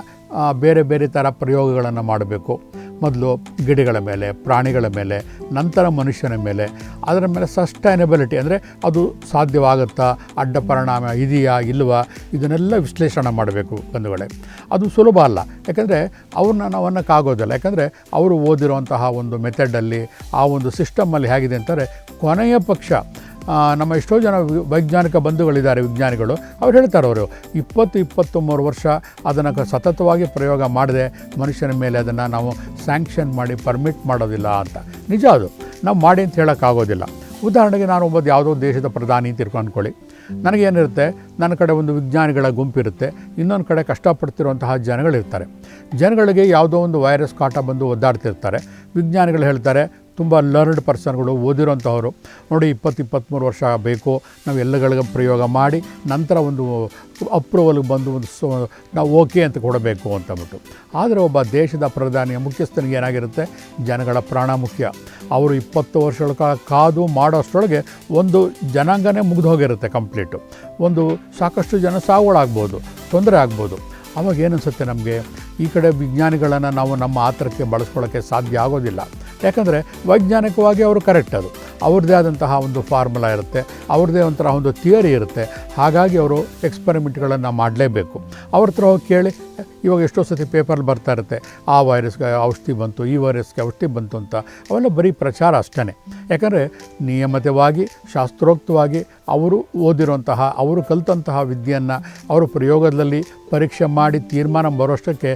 Speaker 1: ಬೇರೆ ಬೇರೆ ಥರ ಪ್ರಯೋಗಗಳನ್ನು ಮಾಡಬೇಕು. ಮೊದಲು ಗಿಡಗಳ ಮೇಲೆ, ಪ್ರಾಣಿಗಳ ಮೇಲೆ, ನಂತರ ಮನುಷ್ಯನ ಮೇಲೆ, ಅದರ ಮೇಲೆ ಸಸ್ಟೈನಬಿಲಿಟಿ ಅಂದರೆ ಅದು ಸಾಧ್ಯವಾಗುತ್ತಾ, ಅಡ್ಡ ಪರಿಣಾಮ ಇದೆಯಾ, ಇಲ್ವಾ, ಇದನ್ನೆಲ್ಲ ವಿಶ್ಲೇಷಣೆ ಮಾಡಬೇಕು ಬಂಧುಗಳೇ. ಅದು ಸುಲಭ ಅಲ್ಲ. ಯಾಕೆಂದರೆ ಅವ್ರನ್ನ ನಾವು ಅನ್ನೋಕ್ಕಾಗೋದಿಲ್ಲ. ಯಾಕಂದರೆ ಅವರು ಓದಿರುವಂತಹ ಒಂದು ಮೆಥಡಲ್ಲಿ ಆ ಒಂದು ಸಿಸ್ಟಮಲ್ಲಿ ಹೇಗಿದೆ ಅಂತಾರೆ ಕೊನೆಯ ಪಕ್ಷ ನಮ್ಮ ಎಷ್ಟೋ ಜನ ವೈಜ್ಞಾನಿಕ ಬಂಧುಗಳಿದ್ದಾರೆ, ವಿಜ್ಞಾನಿಗಳು. ಅವ್ರು ಹೇಳ್ತಾರೆ ಅವರು, ಇಪ್ಪತ್ತು ಇಪ್ಪತ್ತು ಮೂರು ವರ್ಷ ಅದನ್ನು ಸತತವಾಗಿ ಪ್ರಯೋಗ ಮಾಡದೆ ಮನುಷ್ಯನ ಮೇಲೆ ಅದನ್ನು ನಾವು ಸ್ಯಾಂಕ್ಷನ್ ಮಾಡಿ ಪರ್ಮಿಟ್ ಮಾಡೋದಿಲ್ಲ ಅಂತ. ನಿಜ ಅದು. ನಾವು ಮಾಡಿ ಅಂತ ಹೇಳೋಕ್ಕಾಗೋದಿಲ್ಲ. ಉದಾಹರಣೆಗೆ ನಾನು ಒಬ್ಬ ಯಾವುದೋ ದೇಶದ ಪ್ರಧಾನಿ ಅಂತ ಅಂದ್ಕೊಳ್ಳಿ ನನಗೇನಿರುತ್ತೆ, ನನ್ನ ಕಡೆ ಒಂದು ವಿಜ್ಞಾನಿಗಳ ಗುಂಪಿರುತ್ತೆ, ಇನ್ನೊಂದು ಕಡೆ ಕಷ್ಟಪಡ್ತಿರುವಂತಹ ಜನಗಳಿರ್ತಾರೆ. ಜನಗಳಿಗೆ ಯಾವುದೋ ಒಂದು ವೈರಸ್ ಕಾಟ ಬಂದು ಒದ್ದಾಡ್ತಿರ್ತಾರೆ. ವಿಜ್ಞಾನಿಗಳು ಹೇಳ್ತಾರೆ ತುಂಬ ಲರ್ನ್ಡ್ ಪರ್ಸನ್ಗಳು ಓದಿರೋಂಥವ್ರು ನೋಡಿ ಇಪ್ಪತ್ತು ಇಪ್ಪತ್ತ್ಮೂರು ವರ್ಷ ಬೇಕು ನಾವು ಎಲ್ಲಗಳಿಗೆ ಪ್ರಯೋಗ ಮಾಡಿ, ನಂತರ ಒಂದು ಅಪ್ರೂವಲ್ಗೆ ಬಂದು ಒಂದು ನಾವು ಓಕೆ ಅಂತ ಕೊಡಬೇಕು ಅಂತಂದ್ಬಿಟ್ಟು ಆದರೆ ಒಬ್ಬ ದೇಶದ ಪ್ರಧಾನಿಯ ಮುಖ್ಯಸ್ಥನಿಗೆ ಏನಾಗಿರುತ್ತೆ? ಜನಗಳ ಪ್ರಾಣ ಮುಖ್ಯ. ಅವರು ಇಪ್ಪತ್ತು ವರ್ಷಗಳ ಕಾಲ ಕಾದು ಮಾಡೋಷ್ಟರೊಳಗೆ ಒಂದು ಜನಾಂಗನೇ ಮುಗಿದು ಹೋಗಿರುತ್ತೆ ಕಂಪ್ಲೀಟು ಒಂದು ಸಾಕಷ್ಟು ಜನ ಸಾವುಗಳಾಗ್ಬೋದು, ತೊಂದರೆ ಆಗ್ಬೋದು. ಅವಾಗ ಏನನ್ಸುತ್ತೆ ನಮಗೆ? ಈ ಕಡೆ ವಿಜ್ಞಾನಿಗಳನ್ನು ನಾವು ನಮ್ಮ ಆತರಕ್ಕೆ ಬಳಸ್ಕೊಳ್ಳೋಕ್ಕೆ ಸಾಧ್ಯ ಆಗೋದಿಲ್ಲ. ಯಾಕಂದರೆ ವೈಜ್ಞಾನಿಕವಾಗಿ ಅವರು ಕರೆಕ್ಟ್ ಅದು. ಅವ್ರದ್ದೇ ಆದಂತಹ ಒಂದು ಫಾರ್ಮುಲಾ ಇರುತ್ತೆ, ಅವ್ರದ್ದೇ ಒಂಥರ ಒಂದು ಥಿಯರಿ ಇರುತ್ತೆ. ಹಾಗಾಗಿ ಅವರು ಎಕ್ಸ್ಪೆರಿಮೆಂಟ್ಗಳನ್ನು ಮಾಡಲೇಬೇಕು. ಅವ್ರ ಹತ್ರ ಹೋಗಿ ಕೇಳಿ, ಇವಾಗ ಎಷ್ಟೋ ಸತಿ ಪೇಪರ್ಲ್ಲಿ ಬರ್ತಾ ಇರುತ್ತೆ, ಆ ವೈರಸ್ಗೆ ಔಷಧಿ ಬಂತು, ಈ ವೈರಸ್ಗೆ ಔಷಧಿ ಬಂತು ಅಂತ. ಅವೆಲ್ಲ ಬರೀ ಪ್ರಚಾರ ಅಷ್ಟೇ ಯಾಕಂದರೆ ನಿಯಮಿತವಾಗಿ, ಶಾಸ್ತ್ರೋಕ್ತವಾಗಿ ಅವರು ಓದಿರುವಂತಹ, ಅವರು ಕಲಿತಂತಹ ವಿದ್ಯೆಯನ್ನು, ಅವರು ಪ್ರಯೋಗದಲ್ಲಿ ಪರೀಕ್ಷೆ ಮಾಡಿ ತೀರ್ಮಾನ ಬರೋಷ್ಟಕ್ಕೆ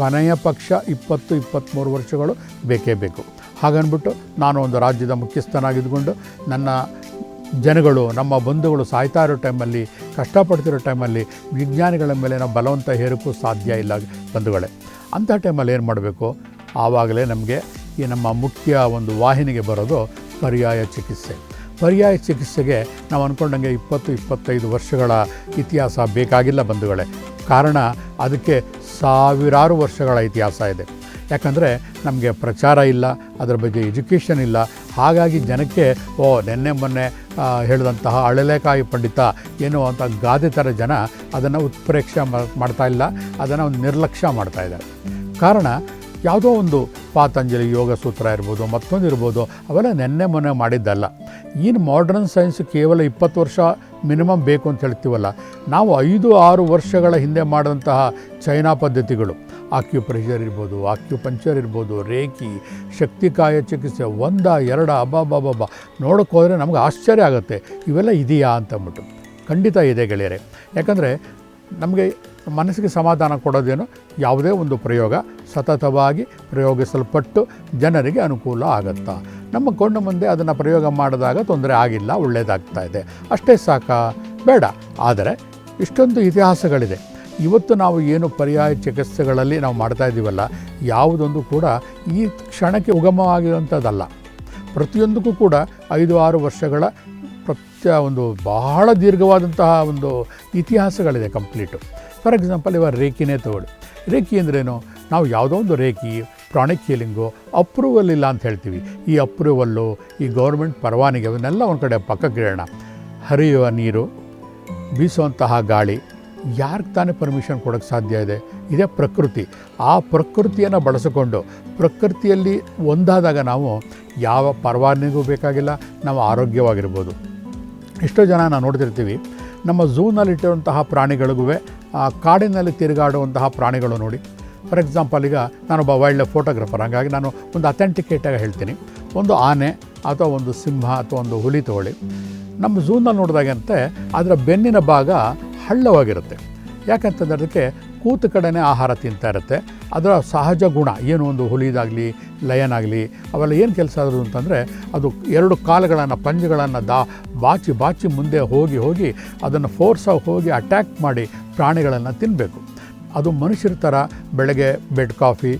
Speaker 1: ಕೊನೆಯ ಪಕ್ಷ ಇಪ್ಪತ್ತು ಇಪ್ಪತ್ತ್ಮೂರು ವರ್ಷಗಳು ಬೇಕೇ ಬೇಕು. ಹಾಗನ್ಬಿಟ್ಟು ನಾನು ಒಂದು ರಾಜ್ಯದ ಮುಖ್ಯಸ್ಥನಾಗಿದ್ದುಕೊಂಡು ನನ್ನ ಜನಗಳು, ನಮ್ಮ ಬಂಧುಗಳು ಸಾಯ್ತಾ ಇರೋ ಟೈಮಲ್ಲಿ, ಕಷ್ಟಪಡ್ತಿರೋ ಟೈಮಲ್ಲಿ ವಿಜ್ಞಾನಿಗಳ ಮೇಲೆ ನಾವು ಬಲವಂತ ಹೇರಕ್ಕೂ ಸಾಧ್ಯ ಇಲ್ಲ ಬಂಧುಗಳೇ. ಅಂಥ ಟೈಮಲ್ಲಿ ಏನು ಮಾಡಬೇಕು? ಆವಾಗಲೇ ನಮಗೆ ಈ ನಮ್ಮ ಮುಖ್ಯ ಒಂದು ವಾಹಿನಿಗೆ ಬರೋದು ಪರ್ಯಾಯ ಚಿಕಿತ್ಸೆ. ಪರ್ಯಾಯ ಚಿಕಿತ್ಸೆಗೆ ನಾವು ಅಂದ್ಕೊಂಡಂಗೆ ಇಪ್ಪತ್ತು ಇಪ್ಪತ್ತೈದು ವರ್ಷಗಳ ಇತಿಹಾಸ ಬೇಕಾಗಿಲ್ಲ ಬಂಧುಗಳೇ. ಕಾರಣ ಅದಕ್ಕೆ ಸಾವಿರಾರು ವರ್ಷಗಳ ಇತಿಹಾಸ ಇದೆ. ಯಾಕಂದರೆ ನಮಗೆ ಪ್ರಚಾರ ಇಲ್ಲ, ಅದರ ಬಗ್ಗೆ ಎಜುಕೇಷನ್ ಇಲ್ಲ. ಹಾಗಾಗಿ ಜನಕ್ಕೆ, ಓ, ನೆನ್ನೆ ಮೊನ್ನೆ ಹೇಳಿದಂತಹ ಅಳಲೆಕಾಯಿ ಪಂಡಿತ ಏನು ಅಂತ ಗಾದೆ ಥರ ಜನ ಅದನ್ನು ಉತ್ಪ್ರೇಕ್ಷೆ ಮಾಡ್ತಾ ಇಲ್ಲ, ಅದನ್ನು ನಿರ್ಲಕ್ಷ್ಯ ಮಾಡ್ತಾ ಇದ್ದಾರೆ. ಕಾರಣ ಯಾವುದೋ ಒಂದು ಪಾತಂಜಲಿ ಯೋಗ ಸೂತ್ರ ಇರ್ಬೋದು, ಮತ್ತೊಂದು ಇರ್ಬೋದು, ಅವೆಲ್ಲ ನೆನ್ನೆ ಮೊನ್ನೆ ಮಾಡಿದ್ದಲ್ಲ. ಏನು ಮಾಡ್ರನ್ ಸೈನ್ಸ್ ಕೇವಲ ಇಪ್ಪತ್ತು ವರ್ಷ ಮಿನಿಮಮ್ ಬೇಕು ಅಂತ ಹೇಳ್ತೀವಲ್ಲ. ನಾವು ಐದು, ಆರು ವರ್ಷಗಳ ಹಿಂದೆ ಮಾಡಿದಂತಹ ಚೈನಾ ಪದ್ಧತಿಗಳು. ಆಕ್ಯುಪ್ರೆಷರ್ ಇರ್ಬೋದು ಆಕ್ಯುಪಂಚರ್ ಇರ್ಬೋದು, ರೇಖಿ ಶಕ್ತಿಕಾಯ ಚಿಕಿತ್ಸೆ, ಒಂದ, ಎರಡ ಅಬ್ಬಾಬಾಬಾಬಾ ನೋಡೋಕ್ಕೆ ಹೋದರೆ ನಮಗೆ ಆಶ್ಚರ್ಯ ಆಗುತ್ತೆ. ಇವೆಲ್ಲ ಇದೆಯಾ ಅಂತಂದ್ಬಿಟ್ಟು ಖಂಡಿತ ಇದೆ ಗೆಳೆಯರೆ. ಯಾಕಂದರೆ ನಮಗೆ ಮನಸ್ಸಿಗೆ ಸಮಾಧಾನ ಕೊಡೋದೇನು ಯಾವುದೇ ಒಂದು ಪ್ರಯೋಗ ಸತತವಾಗಿ ಪ್ರಯೋಗಿಸಲ್ಪಟ್ಟು ಜನರಿಗೆ ಅನುಕೂಲ ಆಗುತ್ತಾ? ನಮ್ಮ ಕೊಂಡು ಮುಂದೆ ಅದನ್ನು ಪ್ರಯೋಗ ಮಾಡಿದಾಗ ತೊಂದರೆ ಆಗಿಲ್ಲ ಒಳ್ಳೆಯದಾಗ್ತಾ ಇದೆ. ಅಷ್ಟೇ ಸಾಕ? ಬೇಡ. ಆದರೆ ಇಷ್ಟೊಂದು ಇತಿಹಾಸಗಳಿದೆ. ಇವತ್ತು ನಾವು ಏನು ಪರ್ಯಾಯ ಚಿಕಿತ್ಸೆಗಳಲ್ಲಿ ನಾವು ಮಾಡ್ತಾ ಇದ್ದೀವಲ್ಲ, ಯಾವುದೊಂದು ಕೂಡ ಈ ಕ್ಷಣಕ್ಕೆ ಉಗಮವಾಗಿರುವಂಥದ್ದಲ್ಲ. ಪ್ರತಿಯೊಂದಕ್ಕೂ ಕೂಡ ಐದು, ಆರು ವರ್ಷಗಳ ಪ್ರತ್ಯ ಒಂದು ಬಹಳ ದೀರ್ಘವಾದಂತಹ ಒಂದು ಇತಿಹಾಸಗಳಿದೆ ಕಂಪ್ಲೀಟು. ಫಾರ್ ಎಕ್ಸಾಂಪಲ್ ಇವಾಗ ರೇಖಿನೇ ತಗೊಳ್ಳಿ. ರೇಖಿ ಅಂದ್ರೇನು? ನಾವು ಯಾವುದೋ ಒಂದು ರೇಖಿ ಪ್ರಾಣಿಕ್ ಹೀಲಿಂಗು ಅಪ್ರೂವಲ್ ಇಲ್ಲ ಅಂತ ಹೇಳ್ತೀವಿ. ಈ ಅಪ್ರೂವಲ್ಲು ಈ ಗೌರ್ಮೆಂಟ್ ಪರವಾನಿಗೆ ಅವನ್ನೆಲ್ಲ ಒಂದು ಕಡೆ ಪಕ್ಕಕ್ಕೆ ಇಡೋಣ. ಹರಿಯುವ ನೀರು, ಬೀಸುವಂತಹ ಗಾಳಿ, ಯಾರಿಗೆ ತಾನೇ ಪರ್ಮಿಷನ್ ಕೊಡೋಕ್ಕೆ ಸಾಧ್ಯ ಇದೆ? ಇದೇ ಪ್ರಕೃತಿ. ಆ ಪ್ರಕೃತಿಯನ್ನು ಬಳಸಿಕೊಂಡು ಪ್ರಕೃತಿಯಲ್ಲಿ ಒಂದಾದಾಗ ನಾವು ಯಾವ ಪರವಾನಿಗೂ ಬೇಕಾಗಿಲ್ಲ, ನಾವು ಆರೋಗ್ಯವಾಗಿರ್ಬೋದು. ಎಷ್ಟೋ ಜನ ನಾವು ನೋಡ್ತಿರ್ತೀವಿ, ನಮ್ಮ ಝೂನಲ್ಲಿಟ್ಟಿರುವಂತಹ ಪ್ರಾಣಿಗಳಿಗೂ ಕಾಡಿನಲ್ಲಿ ತಿರುಗಾಡುವಂತಹ ಪ್ರಾಣಿಗಳು ನೋಡಿ. ಫಾರ್ ಎಕ್ಸಾಂಪಲ್ ಈಗ ನಾನೊಬ್ಬ ವೈಲ್ಡ್ ಲೈಫ್ ಫೋಟೋಗ್ರಾಫರ್ ಹಾಗಾಗಿ ನಾನು ಒಂದು ಅಥೆಂಟಿಕೇಟಾಗಿ ಹೇಳ್ತೀನಿ. ಒಂದು ಆನೆ ಅಥವಾ ಒಂದು ಸಿಂಹ ಅಥವಾ ಒಂದು ಹುಲಿ ತಗೊಳ್ಳಿ. ನಮ್ಮ ಝೂನಲ್ಲಿ ನೋಡಿದಾಗಂತೆ ಅದರ ಬೆನ್ನಿನ ಭಾಗ ಹಳ್ಳವಾಗಿರುತ್ತೆ. ಯಾಕಂತಂದ್ರೆ ಅದಕ್ಕೆ ಕೂತು ಕಡೆನೇ ಆಹಾರ ತಿಂತಾ ಇರುತ್ತೆ. ಅದರ ಸಹಜ ಗುಣ, ಏನು ಒಂದು ಹುಲಿದಾಗಲಿ ಲಯನ್ ಆಗಲಿ ಅವೆಲ್ಲ ಏನು ಕೆಲಸ ಆದರು ಅಂತಂದರೆ, ಅದು ಎರಡು ಕಾಲುಗಳನ್ನು, ಪಂಜುಗಳನ್ನು ದಾ, ಬಾಚಿ ಬಾಚಿ ಮುಂದೆ ಹೋಗಿ ಹೋಗಿ ಅದನ್ನು ಫೋರ್ಸಾಗಿ ಹೋಗಿ ಅಟ್ಯಾಕ್ ಮಾಡಿ ಪ್ರಾಣಿಗಳನ್ನು ತಿನ್ನಬೇಕು ಅದು ಮನುಷ್ಯರ ಥರ ಬೆಳಗ್ಗೆ ಬೆಡ್ ಕಾಫಿ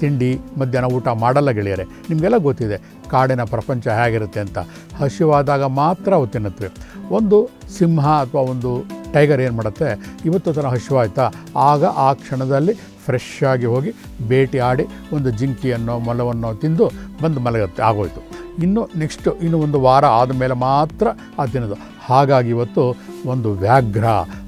Speaker 1: ತಿಂಡಿ, ಮಧ್ಯಾಹ್ನ ಊಟ ಮಾಡಲ್ಲ ಗೆಳೆಯರೆ. ನಿಮಗೆಲ್ಲ ಗೊತ್ತಿದೆ, ಕಾಡಿನ ಪ್ರಪಂಚ ಹೇಗಿರುತ್ತೆ ಅಂತ. ಹಸಿವಾದಾಗ ಮಾತ್ರ ಅವು ತಿನ್ನುತ್ತವೆ. ಒಂದು ಸಿಂಹ ಅಥವಾ ಒಂದು ಟೈಗರ್ ಏನು ಮಾಡುತ್ತೆ? ಇವತ್ತು ಥರ ಹಸಿವಾಯ್ತಾ ಆಗ ಆ ಕ್ಷಣದಲ್ಲಿ ಫ್ರೆಶ್ ಆಗಿ ಹೋಗಿ ಭೇಟಿ ಆಡಿ ಒಂದು ಜಿಂಕಿಯನ್ನು, ಮೊಲವನ್ನು ತಿಂದು ಬಂದು ಮಲಗುತ್ತೆ, ಆಗೋಯ್ತು. ಇನ್ನು ನೆಕ್ಸ್ಟು ಇನ್ನು ಒಂದು ವಾರ ಆದಮೇಲೆ ಮಾತ್ರ ಅದು ತಿನ್ನೋದು. ಹಾಗಾಗಿ ಇವತ್ತು ಒಂದು ವ್ಯಾಘ್ರ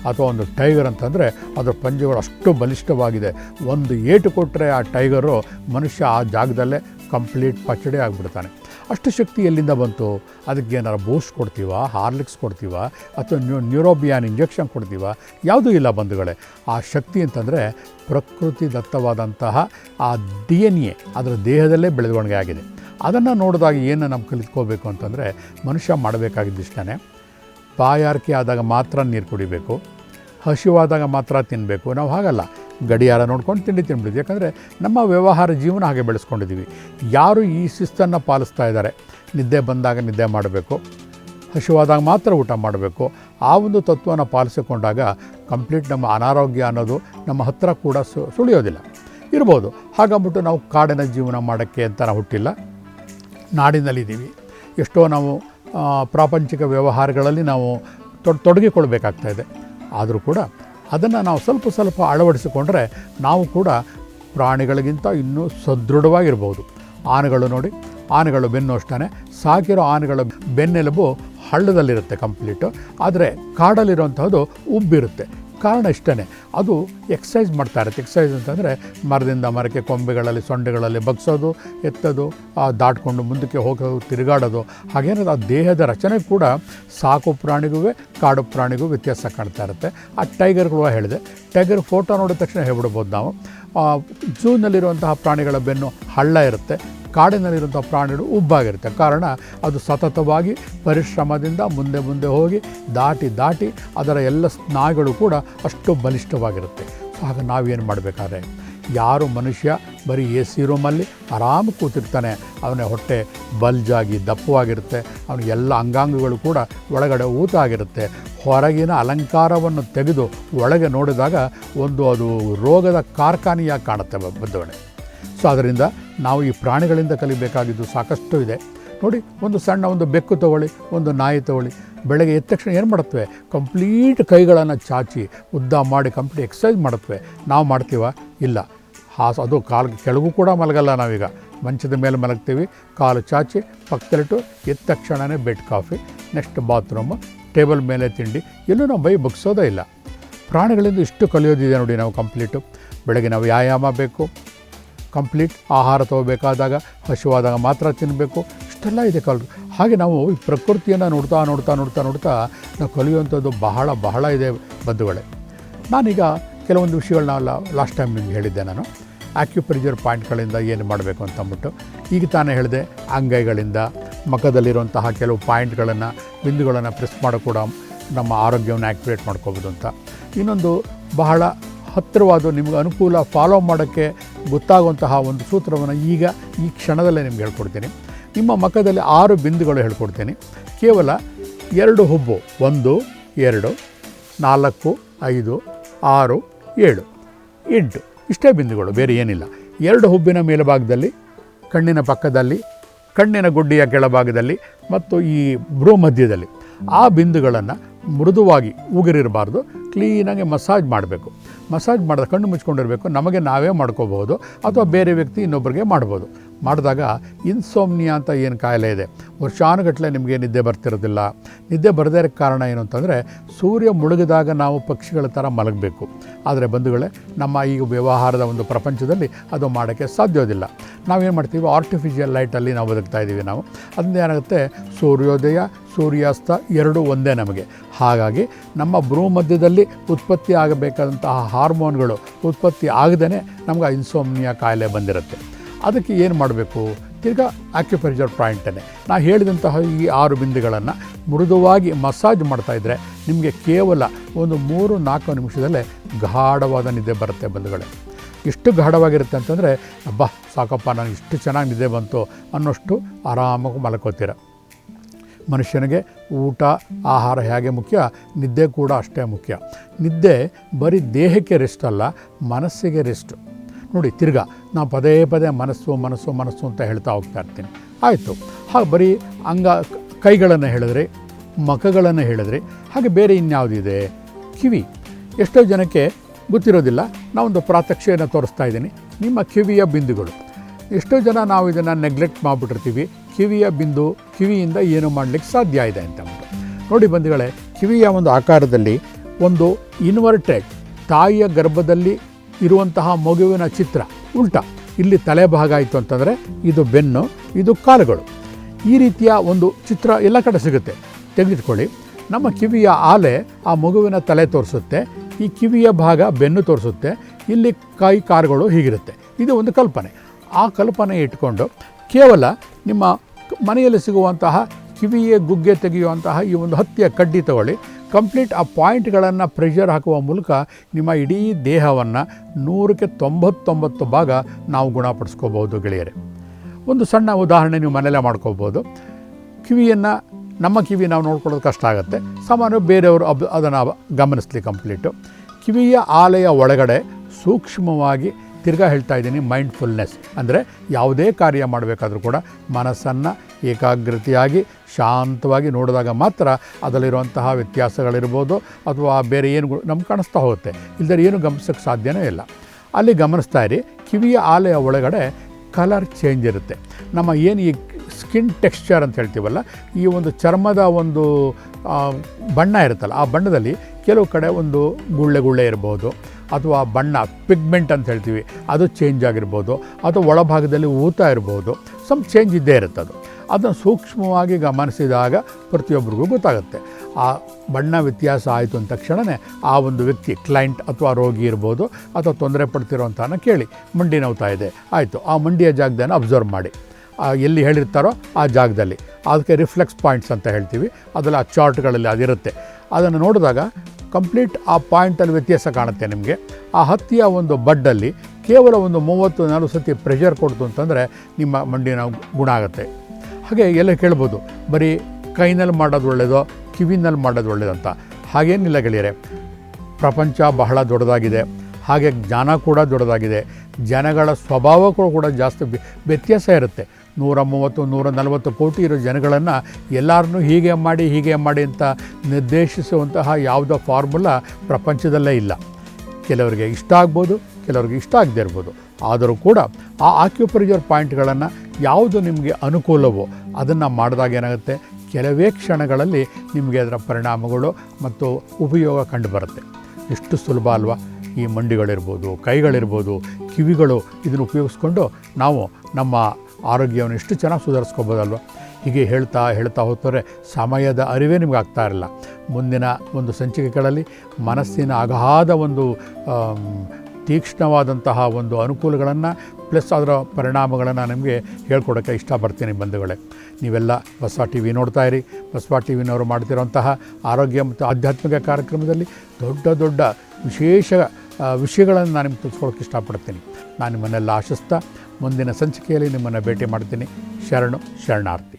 Speaker 1: ಅಥವಾ ಒಂದು ಟೈಗರ್ ಅಂತಂದರೆ ಅದರ ಪಂಜುಗಳು ಅಷ್ಟು ಬಲಿಷ್ಠವಾಗಿದೆ. ಒಂದು ಏಟು ಕೊಟ್ಟರೆ ಆ ಟೈಗರು ಮನುಷ್ಯ ಆ ಜಾಗದಲ್ಲೇ ಕಂಪ್ಲೀಟ್ ಪಚಡಿ ಆಗಿಬಿಡ್ತಾನೆ. ಅಷ್ಟು ಶಕ್ತಿ ಎಲ್ಲಿಂದ ಬಂತು? ಅದಕ್ಕೆ ಏನಾರು ಬೂಸ್ಟ್ ಕೊಡ್ತೀವ? ಹಾರ್ಲಿಕ್ಸ್ ಕೊಡ್ತೀವ? ಅಥವಾ ನ್ಯೂ ನ್ಯೂರೋಬಿಯಾನ್ ಇಂಜೆಕ್ಷನ್ ಕೊಡ್ತೀವ? ಯಾವುದೂ ಇಲ್ಲ ಬಂಧುಗಳೇ. ಆ ಶಕ್ತಿ ಅಂತಂದರೆ ಪ್ರಕೃತಿ ದತ್ತವಾದಂತಹ ಆ ಡಿ ಎನ್ ಎ ಅದರ ದೇಹದಲ್ಲೇ ಬೆಳವಣಿಗೆ ಆಗಿದೆ. ಅದನ್ನು ನೋಡಿದಾಗ ಏನು ನಾವು ಕಲಿತ್ಕೋಬೇಕು ಅಂತಂದರೆ ಮನುಷ್ಯ ಮಾಡಬೇಕಾಗಿದ್ದಿಷ್ಟೇ ಬಾಯಾರಿಕೆ ಆದಾಗ ಮಾತ್ರ ನೀರು ಕುಡಿಬೇಕು. ಹಸಿವಾದಾಗ ಮಾತ್ರ ತಿನ್ನಬೇಕು ನಾವು ಹಾಗಲ್ಲ. ಗಡಿಯಾರ ನೋಡ್ಕೊಂಡು ತಿಂಡಿ ತಿನ್ಬಿಡಿದ್ವಿ ಯಾಕಂದರೆ ನಮ್ಮ ವ್ಯವಹಾರ ಜೀವನ ಹಾಗೆ ಬೆಳೆಸ್ಕೊಂಡಿದ್ದೀವಿ. ಯಾರು ಈ ಶಿಸ್ತನ್ನು ಪಾಲಿಸ್ತಾ ಇದ್ದಾರೆ? ನಿದ್ದೆ ಬಂದಾಗ ನಿದ್ದೆ ಮಾಡಬೇಕು. ಹಸಿವಾದಾಗ ಮಾತ್ರ ಊಟ ಮಾಡಬೇಕು. ಆ ಒಂದು ತತ್ವವನ್ನು ಪಾಲಿಸಿಕೊಂಡಾಗ ಕಂಪ್ಲೀಟ್ ನಮ್ಮ ಅನಾರೋಗ್ಯ ಅನ್ನೋದು ನಮ್ಮ ಹತ್ತಿರ ಕೂಡ ಸುಳಿಯೋದಿಲ್ಲ. ಇರ್ಬೋದು. ಹಾಗಂಬಿಟ್ಟು ನಾವು ಕಾಡಿನ ಜೀವನ ಮಾಡೋಕ್ಕೆ ಅಂತ ಹುಟ್ಟಿಲ್ಲ. ನಾಡಿನಲ್ಲಿದ್ದೀವಿ. ಎಷ್ಟೋ ನಾವು ಪ್ರಾಪಂಚಿಕ ವ್ಯವಹಾರಗಳಲ್ಲಿ ನಾವು ತೊಡ್, ತೊಡಗಿಕೊಳ್ಬೇಕಾಗ್ತಾ ಇದೆ. ಆದರೂ ಕೂಡ ಅದನ್ನು ನಾವು ಸ್ವಲ್ಪ ಸ್ವಲ್ಪ ಅಳವಡಿಸಿಕೊಂಡ್ರೆ ನಾವು ಕೂಡ ಪ್ರಾಣಿಗಳಿಗಿಂತ ಇನ್ನೂ ಸದೃಢವಾಗಿರ್ಬೋದು. ಆನೆಗಳು ನೋಡಿ, ಆನೆಗಳು ಬೆನ್ನು ಅಷ್ಟೇ ಸಾಕಿರೋ ಆನೆಗಳ ಬೆನ್ನೆಲುಬು ಹಳ್ಳದಲ್ಲಿರುತ್ತೆ ಕಂಪ್ಲೀಟು. ಆದರೆ ಕಾಡಲ್ಲಿರುವಂಥದ್ದು ಉಬ್ಬಿರುತ್ತೆ. ಕಾರಣ ಇಷ್ಟೇ ಅದು ಎಕ್ಸಸೈಸ್ ಮಾಡ್ತಾ ಇರುತ್ತೆ. ಅಂತಂದರೆ ಮರದಿಂದ ಮರಕ್ಕೆ ಕೊಂಬೆಗಳಲ್ಲಿ ಸೊಂಡೆಗಳಲ್ಲಿ ಬಗ್ಸೋದು, ಎತ್ತೋದು ದಾಟ್ಕೊಂಡು ಮುಂದಕ್ಕೆ ಹೋಗೋದು ತಿರುಗಾಡೋದು. ಹಾಗೇನಾದ್ರೆ ಆ ದೇಹದ ರಚನೆ ಕೂಡ ಸಾಕು ಪ್ರಾಣಿಗೂ ಕಾಡು ಪ್ರಾಣಿಗೂ ವ್ಯತ್ಯಾಸ ಕಾಣ್ತಾ ಇರುತ್ತೆ. ಆ ಟೈಗರ್ಗಳು ಹೇಳಿದೆ. ಟೈಗರ್ ಫೋಟೋ ನೋಡಿದ ತಕ್ಷಣ ಹೇಳ್ಬಿಡ್ಬೋದು ನಾವು. ಜೂನಲ್ಲಿರುವಂತಹ ಪ್ರಾಣಿಗಳ ಬೆನ್ನು ಹಳ್ಳ ಇರುತ್ತೆ. ಕಾಡಿನಲ್ಲಿರುವಂಥ ಪ್ರಾಣಿಗಳು ಉಬ್ಬಾಗಿರುತ್ತೆ. ಕಾರಣ ಅದು ಸತತವಾಗಿ ಪರಿಶ್ರಮದಿಂದ ಮುಂದೆ ಮುಂದೆ ಹೋಗಿ ದಾಟಿ ದಾಟಿ ಅದರ ಎಲ್ಲ ಸ್ನಾಯುಗಳು ಕೂಡ ಅಷ್ಟು ಬಲಿಷ್ಠವಾಗಿರುತ್ತೆ. ಆಗ ನಾವೇನು ಮಾಡಬೇಕಾದ್ರೆ ಯಾರು ಮನುಷ್ಯ ಬರೀ ಎ ಸಿ ರೂಮಲ್ಲಿ ಆರಾಮ ಕೂತಿರ್ತಾನೆ, ಅವನ ಹೊಟ್ಟೆ ಬಲ್ಜಾಗಿ ದಪ್ಪವಾಗಿರುತ್ತೆ, ಅವನ ಎಲ್ಲ ಅಂಗಾಂಗಗಳು ಕೂಡ ಒಳಗಡೆ ಊತ ಆಗಿರುತ್ತೆ ಹೊರಗಿನ ಅಲಂಕಾರವನ್ನು ತೆಗೆದು ಒಳಗೆ ನೋಡಿದಾಗ ಒಂದು ಅದು ರೋಗದ ಕಾರ್ಖಾನೆಯಾಗಿ ಕಾಣುತ್ತೆ ಬದ್ದವಣೆ ಸೊ ಅದರಿಂದ ನಾವು ಈ ಪ್ರಾಣಿಗಳಿಂದ ಕಲಿಬೇಕಾಗಿದ್ದು ಸಾಕಷ್ಟು ಇದೆ. ನೋಡಿ, ಒಂದು ಸಣ್ಣ ಒಂದು ಬೆಕ್ಕು ತಗೊಳ್ಳಿ, ಒಂದು ನಾಯಿ ತಗೊಳ್ಳಿ, ಬೆಳಗ್ಗೆ ಎದ್ದ ತಕ್ಷಣ ಏನು ಮಾಡುತ್ತವೆ? ಕಂಪ್ಲೀಟ್ ಕೈಗಳನ್ನು ಚಾಚಿ, ಉದ್ದ ಮಾಡಿ ಕಂಪ್ಲೀಟ್ ಎಕ್ಸಸೈಸ್ ಮಾಡುತ್ತವೆ. ನಾವು ಮಾಡ್ತೀವ? ಇಲ್ಲ. ಹಾಸು ಅದು ಕಾಲು ಕೆಳಗೂ ಕೂಡ ಮಲಗಲ್ಲ ನಾವೀಗ. ಮಂಚದ ಮೇಲೆ ಮಲಗ್ತೀವಿ, ಕಾಲು ಚಾಚಿ ಪಕ್ಕದಲ್ಲಿಟ್ಟು ಎದ್ದ ತಕ್ಷಣವೇ bed coffee, next bathroom, table ಮೇಲೆ ತಿಂಡಿ, ಎಲ್ಲೂ ನಾವು ಬೈ ಬಗ್ಸೋದೇ ಇಲ್ಲ. ಪ್ರಾಣಿಗಳಿಂದ ಇಷ್ಟು ಕಲಿಯೋದಿದೆ ನೋಡಿ ನಾವು ಕಂಪ್ಲೀಟು. ಬೆಳಗ್ಗೆ ನಾವು ವ್ಯಾಯಾಮ ಬೇಕು ಕಂಪ್ಲೀಟ್ ಆಹಾರ ತಗೋಬೇಕಾದಾಗ, ಹಸಿವಾದಾಗ ಮಾತ್ರ ತಿನ್ನಬೇಕು ಇಷ್ಟೆಲ್ಲ ಇದೆ ಕಲ್ ಹಾಗೆ ನಾವು ಈ ಪ್ರಕೃತಿಯನ್ನು ನೋಡ್ತಾ ನೋಡ್ತಾ ನೋಡ್ತಾ ನೋಡ್ತಾ ನಾವು ಕಲಿಯುವಂಥದ್ದು ಬಹಳ ಬಹಳ ಇದೆ ಬಂಧುಗಳೇ. ನಾನೀಗ ಕೆಲವೊಂದು ವಿಷಯಗಳನ್ನ ಲಾಸ್ಟ್ ಟೈಮ್ ನಿಮ್ಗೆ ಹೇಳಿದ್ದೆ ನಾನು. ಆಕ್ಯುಪ್ರೆಜರ್ ಪಾಯಿಂಟ್ಗಳಿಂದ ಏನು ಮಾಡಬೇಕು ಅಂತ ಅಂದ್ಬಿಟ್ಟು. ಈಗ ತಾನೇ ಹೇಳಿದೆ, ಅಂಗೈಗಳಿಂದ ಮಖದಲ್ಲಿರುವಂತಹ ಕೆಲವು ಪಾಯಿಂಟ್ಗಳನ್ನು ಬಿಂದುಗಳನ್ನು ಪ್ರೆಸ್ ಮಾಡೋ ಕೂಡ ನಮ್ಮ ಆರೋಗ್ಯವನ್ನು ಆ್ಯಕ್ಟಿವೇಟ್ ಮಾಡ್ಕೋಬೋದು ಅಂತ. ಇನ್ನೊಂದು ಬಹಳ ಹತ್ತಿರವಾದ ನಿಮಗೆ ಅನುಕೂಲ ಫಾಲೋ ಮಾಡೋಕ್ಕೆ ಗೊತ್ತಾಗುವಂತಹ ಒಂದು ಸೂತ್ರವನ್ನು ಈಗ ಈ ಕ್ಷಣದಲ್ಲೇ ನಿಮ್ಗೆ ಹೇಳ್ಕೊಡ್ತೀನಿ. ನಿಮ್ಮ ಮಖದಲ್ಲಿ ಆರು ಬಿಂದುಗಳು ಹೇಳ್ಕೊಡ್ತೀನಿ. ಕೇವಲ ಎರಡು ಹುಬ್ಬು, ಒಂದು, ಎರಡು, ನಾಲ್ಕು, ಐದು, ಆರು, ಏಳು, ಎಂಟು. ಇಷ್ಟೇ ಬಿಂದುಗಳು, ಬೇರೆ ಏನಿಲ್ಲ. ಎರಡು ಹುಬ್ಬಿನ ಮೇಲ್ಭಾಗದಲ್ಲಿ, ಕಣ್ಣಿನ ಪಕ್ಕದಲ್ಲಿ, ಕಣ್ಣಿನ ಗುಡ್ಡಿಯ ಕೆಳಭಾಗದಲ್ಲಿ ಮತ್ತು ಈ ಭ್ರೂ ಮಧ್ಯದಲ್ಲಿ ಆ ಬಿಂದುಗಳನ್ನು ಮೃದುವಾಗಿ ಉಗುರಿರಬಾರ್ದು. ಕ್ಲೀನಾಗಿ ಮಸಾಜ್ ಮಾಡಬೇಕು. ಮಸಾಜ್ ಮಾಡಿದ ಕಣ್ಣು ಮುಚ್ಕೊಂಡಿರಬೇಕು, ನಮಗೆ ನಾವೇ ಮಾಡ್ಕೋಬೋದು ಅಥವಾ ಬೇರೆ ವ್ಯಕ್ತಿ ಇನ್ನೊಬ್ಬರಿಗೆ ಮಾಡ್ಬೋದು. ಮಾಡಿದಾಗ ಇನ್ಸೋಮ್ನಿಯಾ ಅಂತ ಏನು ಕಾಯಿಲೆ ಇದೆ? ವರ್ಷಾನುಗಟ್ಟಲೆ ನಿಮಗೆ ನಿದ್ದೆ ಬರ್ತಿರೋದಿಲ್ಲ. ನಿದ್ದೆ ಬರದೇ ಇರೋಕ್ಕೆ ಕಾರಣ ಏನು ಅಂತಂದರೆ, ಸೂರ್ಯ ಮುಳುಗಿದಾಗ ನಾವು ಪಕ್ಷಿಗಳ ಥರ ಮಲಗಬೇಕು. ಆದರೆ ಬಂಧುಗಳೇ, ನಮ್ಮ ಈ ವ್ಯವಹಾರದ ಒಂದು ಪ್ರಪಂಚದಲ್ಲಿ ಅದು ಮಾಡೋಕ್ಕೆ ಸಾಧ್ಯೋದಿಲ್ಲ ನಾವೇನು ಮಾಡ್ತೀವಿ? ಆರ್ಟಿಫಿಷಿಯಲ್ ಲೈಟಲ್ಲಿ ನಾವು ಬದುಕ್ತಾ ಇದ್ದೀವಿ ನಾವು. ಅದರಿಂದ ಏನಾಗುತ್ತೆ? ಸೂರ್ಯೋದಯ, ಸೂರ್ಯಾಸ್ತ ಎರಡೂ ಒಂದೇ ನಮಗೆ. ಹಾಗಾಗಿ ನಮ್ಮ ಭ್ರೂಮಧ್ಯದಲ್ಲಿ ಉತ್ಪತ್ತಿ ಆಗಬೇಕಾದಂತಹ ಹಾರ್ಮೋನ್ಗಳು ಉತ್ಪತ್ತಿ ಆಗದೇ ನಮ್ಗೆ ಇನ್ಸೋಮ್ನಿಯಾ ಕಾಯಿಲೆ ಬಂದಿರುತ್ತೆ. ಅದಕ್ಕೆ ಏನು ಮಾಡಬೇಕು? ತಿರ್ಗಾ ಆಕ್ಯುಪಂಚರ್ ಪಾಯಿಂಟನ್ನೇ ನಾ ಹೇಳಿದಂತಹ ಈ ಆರು ಬಿಂದುಗಳನ್ನು ಮೃದುವಾಗಿ ಮಸಾಜ್ ಮಾಡ್ತಾಯಿದ್ರೆ ನಿಮಗೆ ಕೇವಲ ಒಂದು ಮೂರು ನಾಲ್ಕು ನಿಮಿಷದಲ್ಲೇ ಗಾಢವಾದ ನಿದ್ದೆ ಬರುತ್ತೆ ಬಂಧುಗಳೇ. ಎಷ್ಟು ಗಾಢವಾಗಿರುತ್ತೆ ಅಂತಂದರೆ, ಅಬ್ಬಾ, ಸಾಕಪ್ಪ ನನಗೆ ಇಷ್ಟು ಚೆನ್ನಾಗಿ ನಿದ್ದೆ ಬಂತು ಅನ್ನೋಷ್ಟು ಆರಾಮಾಗಿ ಮಲ್ಕೋತೀರ. ಮನುಷ್ಯನಿಗೆ ಊಟ, ಆಹಾರ ಹೇಗೆ ಮುಖ್ಯ? ನಿದ್ದೆ ಕೂಡ ಅಷ್ಟೇ ಮುಖ್ಯ. ನಿದ್ದೆ ಬರೀ ದೇಹಕ್ಕೆ ರೆಸ್ಟ್ ಅಲ್ಲ, ಮನಸ್ಸಿಗೆ ರೆಸ್ಟ್ ನೋಡಿ, ತಿರ್ಗಾ ನಾವು ಪದೇ ಪದೇ ಮನಸ್ಸು ಮನಸ್ಸು ಮನಸ್ಸು ಅಂತ ಹೇಳ್ತಾ ಹೋಗ್ತಾ ಇರ್ತೀನಿ. ಆಯಿತು. ಹಾಗೆ ಬರೀ ಅಂಗ, ಕೈಗಳನ್ನು ಹೇಳಿದ್ರೆ, ಮಖಗಳನ್ನು ಹೇಳಿದ್ರೆ, ಹಾಗೆ ಬೇರೆ ಇನ್ಯಾವುದಿದೆ ಕಿವಿ. ಎಷ್ಟೋ ಜನಕ್ಕೆ ಗೊತ್ತಿರೋದಿಲ್ಲ, ನಾವೊಂದು ಪ್ರಾತ್ಯಕ್ಷೆಯನ್ನು ತೋರಿಸ್ತಾ ಇದ್ದೀನಿ. ನಿಮ್ಮ ಕಿವಿಯ ಬಿಂದುಗಳು. ಎಷ್ಟೋ ಜನ ನಾವು ಇದನ್ನು ನೆಗ್ಲೆಕ್ಟ್ ಮಾಡಿಬಿಟ್ಟಿರ್ತೀವಿ ಕಿವಿಯ ಬಿಂದು ಕಿವಿಯಿಂದ ಏನು ಮಾಡಲಿಕ್ಕೆ ಸಾಧ್ಯ ಇದೆ ಅಂತ ನೋಡಿ ಬಂಧುಗಳೇ, ಕಿವಿಯ ಒಂದು ಆಕಾರದಲ್ಲಿ ಒಂದು ಇನ್ವರ್ಟೆಡ್ ತಾಯಿಯ ಗರ್ಭದಲ್ಲಿ ಇರುವಂತಹ ಮಗುವಿನ ಚಿತ್ರ ಉಲ್ಟಾ. ಇಲ್ಲಿ ತಲೆ ಭಾಗ ಆಯಿತು ಅಂತಂದರೆ ಇದು ಬೆನ್ನು, ಇದು ಕಾಲುಗಳು. ಈ ರೀತಿಯ ಒಂದು ಚಿತ್ರ ಎಲ್ಲ ಕಡೆ ಸಿಗುತ್ತೆ. ತೆಗೆದುಕೊಳ್ಳಿ. ನಮ್ಮ ಕಿವಿಯ ಆಲೆ ಆ ಮಗುವಿನ ತಲೆ ತೋರಿಸುತ್ತೆ. ಈ ಕಿವಿಯ ಭಾಗ ಬೆನ್ನು ತೋರಿಸುತ್ತೆ. ಇಲ್ಲಿ ಕೈ ಕಾರುಗಳು ಹೀಗಿರುತ್ತೆ. ಇದು ಒಂದು ಕಲ್ಪನೆ. ಆ ಕಲ್ಪನೆ ಇಟ್ಕೊಂಡು ಕೇವಲ ನಿಮ್ಮ ಮನೆಯಲ್ಲಿ ಸಿಗುವಂತಹ ಕಿವಿಯೇ ಗುಗ್ಗೆ ತೆಗೆಯುವಂತಹ ಈ ಒಂದು ಹತ್ತಿಯ ಕಡ್ಡಿ ತಗೊಳ್ಳಿ. ಕಂಪ್ಲೀಟ್ ಆ ಪಾಯಿಂಟ್ಗಳನ್ನು ಪ್ರೆಷರ್ ಹಾಕುವ ಮೂಲಕ ನಿಮ್ಮ ಇಡೀ ದೇಹವನ್ನು ನೂರಕ್ಕೆ ತೊಂಬತ್ತೊಂಬತ್ತು ಭಾಗ ನಾವು ಗುಣಪಡಿಸ್ಕೋಬೋದು ಗೆಳೆಯರೆ. ಒಂದು ಸಣ್ಣ ಉದಾಹರಣೆ ನೀವು ಮನೆಯಲ್ಲೇ ಮಾಡ್ಕೋಬೋದು ಕಿವಿಯನ್ನು, ನಮ್ಮ ಕಿವಿ ನಾವು ನೋಡ್ಕೊಳ್ಳೋದು ಕಷ್ಟ ಆಗುತ್ತೆ. ಸಾಮಾನ್ಯ ಬೇರೆಯವರು ಅಬ್ ಅದನ್ನು ಗಮನಿಸ್ಲಿ ಕಂಪ್ಲೀಟು ಕಿವಿಯ ಆಲೆಯ ಒಳಗಡೆ ಸೂಕ್ಷ್ಮವಾಗಿ ತಿರ್ಗಾ ಹೇಳ್ತಾ ಇದ್ದೀನಿ ಮೈಂಡ್ಫುಲ್ನೆಸ್ ಅಂದರೆ ಯಾವುದೇ ಕಾರ್ಯ ಮಾಡಬೇಕಾದ್ರೂ ಕೂಡ ಮನಸ್ಸನ್ನು ಏಕಾಗ್ರತೆಯಾಗಿ, ಶಾಂತವಾಗಿ ನೋಡಿದಾಗ ಮಾತ್ರ ಅದರಲ್ಲಿರುವಂತಹ ವ್ಯತ್ಯಾಸಗಳಿರ್ಬೋದು ಅಥವಾ ಬೇರೆ ಏನು ನಮ್ಗೆ ಕಾಣಿಸ್ತಾ ಹೋಗುತ್ತೆ. ಇಲ್ಲದೇ ಏನು ಗಮನಿಸೋಕ್ಕೆ ಸಾಧ್ಯವೇ ಇಲ್ಲ. ಅಲ್ಲಿ ಗಮನಿಸ್ತಾ ಇರಿ, ಕಿವಿಯ ಆಲೆಯ ಒಳಗಡೆ ಕಲರ್ ಚೇಂಜ್ ಇರುತ್ತೆ. ನಮ್ಮ ಏನು ಈ ಸ್ಕಿನ್ ಟೆಕ್ಸ್ಚರ್ ಅಂತ ಹೇಳ್ತೀವಲ್ಲ, ಈ ಒಂದು ಚರ್ಮದ ಒಂದು ಬಣ್ಣ ಇರುತ್ತಲ್ಲ, ಆ ಬಣ್ಣದಲ್ಲಿ ಕೆಲವು ಕಡೆ ಒಂದು ಗುಳ್ಳೆ ಗುಳ್ಳೆ ಇರ್ಬೋದು. ಅಥವಾ ಬಣ್ಣ, ಪಿಗ್ಮೆಂಟ್ ಅಂತ ಹೇಳ್ತೀವಿ, ಅದು ಚೇಂಜ್ ಆಗಿರ್ಬೋದು, ಅಥವಾ ಒಳಭಾಗದಲ್ಲಿ ಊತ ಇರ್ಬೋದು ಸಮ್ ಚೇಂಜ್ ಇದ್ದೇ ಇರುತ್ತೆ ಅದು. ಅದನ್ನು ಸೂಕ್ಷ್ಮವಾಗಿ ಗಮನಿಸಿದಾಗ ಪ್ರತಿಯೊಬ್ಬರಿಗೂ ಗೊತ್ತಾಗುತ್ತೆ. ಆ ಬಣ್ಣ ವ್ಯತ್ಯಾಸ ಆಯಿತು ಅಂದ ತಕ್ಷಣವೇ ಆ ಒಂದು ವ್ಯಕ್ತಿ ಕ್ಲೈಂಟ್ ಅಥವಾ ರೋಗಿ ಇರ್ಬೋದು, ಅಥವಾ ತೊಂದರೆ ಪಡ್ತಿರೋಂಥನ ಕೇಳಿ, ಮಂಡಿ ನೋವ್ತಾ ಇದೆ? ಆಯಿತು, ಆ ಮಂಡಿಯ ಜಾಗದನ್ನು ಅಬ್ಸರ್ವ್ ಮಾಡಿ. ಎಲ್ಲಿ ಹೇಳಿರ್ತಾರೋ ಆ ಜಾಗದಲ್ಲಿ. ಅದಕ್ಕೆ ರಿಫ್ಲೆಕ್ಸ್ ಪಾಯಿಂಟ್ಸ್ ಅಂತ ಹೇಳ್ತೀವಿ. ಅದೆಲ್ಲ ಆ ಚಾರ್ಟ್ಗಳಲ್ಲಿ ಅದಿರುತ್ತೆ. ಅದನ್ನು ನೋಡಿದಾಗ ಕಂಪ್ಲೀಟ್ ಆ ಪಾಯಿಂಟಲ್ಲಿ ವ್ಯತ್ಯಾಸ ಕಾಣುತ್ತೆ ನಿಮಗೆ. ಆ ಹತ್ತಿಯ ಒಂದು ಬಡ್ಡಲ್ಲಿ ಕೇವಲ ಒಂದು ಮೂವತ್ತು ನಾಲ್ಕು ಸತಿ ಪ್ರೆಷರ್ ಕೊಡ್ತು ಅಂತಂದರೆ ನಿಮ್ಮ ಮಂಡಿ ನಾವು ಗುಣ ಆಗುತ್ತೆ. ಹಾಗೆ ಎಲ್ಲ ಕೇಳ್ಬೋದು, ಬರೀ ಕೈನಲ್ಲಿ ಮಾಡೋದು ಒಳ್ಳೆಯದೋ ಕಿವಿನಲ್ಲಿ ಮಾಡೋದು ಒಳ್ಳೆಯದಂತ ಹಾಗೇನಿಲ್ಲ ಗೆಳೆಯರೆ, ಪ್ರಪಂಚ ಬಹಳ ದೊಡ್ಡದಾಗಿದೆ. ಹಾಗೆ ಜ್ಞಾನ ಕೂಡ ದೊಡ್ಡದಾಗಿದೆ. ಜನಗಳ ಸ್ವಭಾವ ಕೂಡ ಜಾಸ್ತಿ ವ್ಯತ್ಯಾಸ ಇರುತ್ತೆ. ನೂರ ಮೂವತ್ತು ನೂರ ನಲವತ್ತು ಕೋಟಿ ಇರೋ ಜನಗಳನ್ನು ಎಲ್ಲರನ್ನೂ ಹೀಗೆ ಮಾಡಿ ಹೀಗೆ ಮಾಡಿ ಅಂತ ನಿರ್ದೇಶಿಸುವಂತಹ ಯಾವುದೋ ಫಾರ್ಮುಲಾ ಪ್ರಪಂಚದಲ್ಲೇ ಇಲ್ಲ. ಕೆಲವರಿಗೆ ಇಷ್ಟ ಆಗ್ಬೋದು, ಕೆಲವರಿಗೆ ಇಷ್ಟ ಆಗದೇ ಇರ್ಬೋದು. ಆದರೂ ಕೂಡ ಆ ಆಕ್ಯುಪ್ರೇಜರ್ ಪಾಯಿಂಟ್ಗಳನ್ನು ಯಾವುದು ನಿಮಗೆ ಅನುಕೂಲವೋ ಅದನ್ನು ಮಾಡಿದಾಗ ಏನಾಗುತ್ತೆ? ಕೆಲವೇ ಕ್ಷಣಗಳಲ್ಲಿ ನಿಮಗೆ ಅದರ ಪರಿಣಾಮಗಳು ಮತ್ತು ಉಪಯೋಗ ಕಂಡುಬರುತ್ತೆ. ಎಷ್ಟು ಸುಲಭ ಅಲ್ವಾ? ಈ ಮಂಡಿಗಳಿರ್ಬೋದು, ಕೈಗಳಿರ್ಬೋದು, ಕಿವಿಗಳು ಇದನ್ನು ಉಪಯೋಗಿಸ್ಕೊಂಡು ನಾವು ನಮ್ಮ ಆರೋಗ್ಯವನ್ನು ಎಷ್ಟು ಚೆನ್ನಾಗಿ ಸುಧಾರಿಸ್ಕೋಬೋದಲ್ವ? ಹೀಗೆ ಹೇಳ್ತಾ ಹೇಳ್ತಾ ಹೋಗ್ತಾರೆ ಸಮಯದ ಅರಿವೇ ನಿಮ್ಗೆ ಆಗ್ತಾ ಇರಲ್ಲ. ಮುಂದಿನ ಒಂದು ಸಂಚಿಕೆಗಳಲ್ಲಿ ಮನಸ್ಸಿನ ಅಗಾಧ ಒಂದು ತೀಕ್ಷ್ಣವಾದಂತಹ ಒಂದು ಅನುಕೂಲಗಳನ್ನು ಪ್ಲಸ್ ಅದರ ಪರಿಣಾಮಗಳನ್ನು ನಿಮಗೆ ಹೇಳ್ಕೊಡೋಕ್ಕೆ ಇಷ್ಟಪಡ್ತೀನಿ ಬಂಧುಗಳೇ. ನೀವೆಲ್ಲ ಬಸವ ಟಿ ವಿ ನೋಡ್ತಾ ಇರಿ. ಬಸವ ಟಿ ವಿನವರು ಮಾಡ್ತಿರೋಂತಹ ಆರೋಗ್ಯ ಮತ್ತು ಆಧ್ಯಾತ್ಮಿಕ ಕಾರ್ಯಕ್ರಮದಲ್ಲಿ ದೊಡ್ಡ ದೊಡ್ಡ ವಿಶೇಷ ವಿಷಯಗಳನ್ನು ನಾನು ನಿಮ್ಗೆ ತಿಳಿಸ್ಕೊಳಕ್ಕೆ ಇಷ್ಟಪಡ್ತೀನಿ. ನಾನು ನಿಮ್ಮನ್ನೆಲ್ಲ ಆಶಿಸ್ತಾ ಮುಂದಿನ ಸಂಚಿಕೆಯಲ್ಲಿ ನಿಮ್ಮನ್ನು ಭೇಟಿ ಮಾಡ್ತೀನಿ. ಶರಣು ಶರಣಾರ್ಥಿ.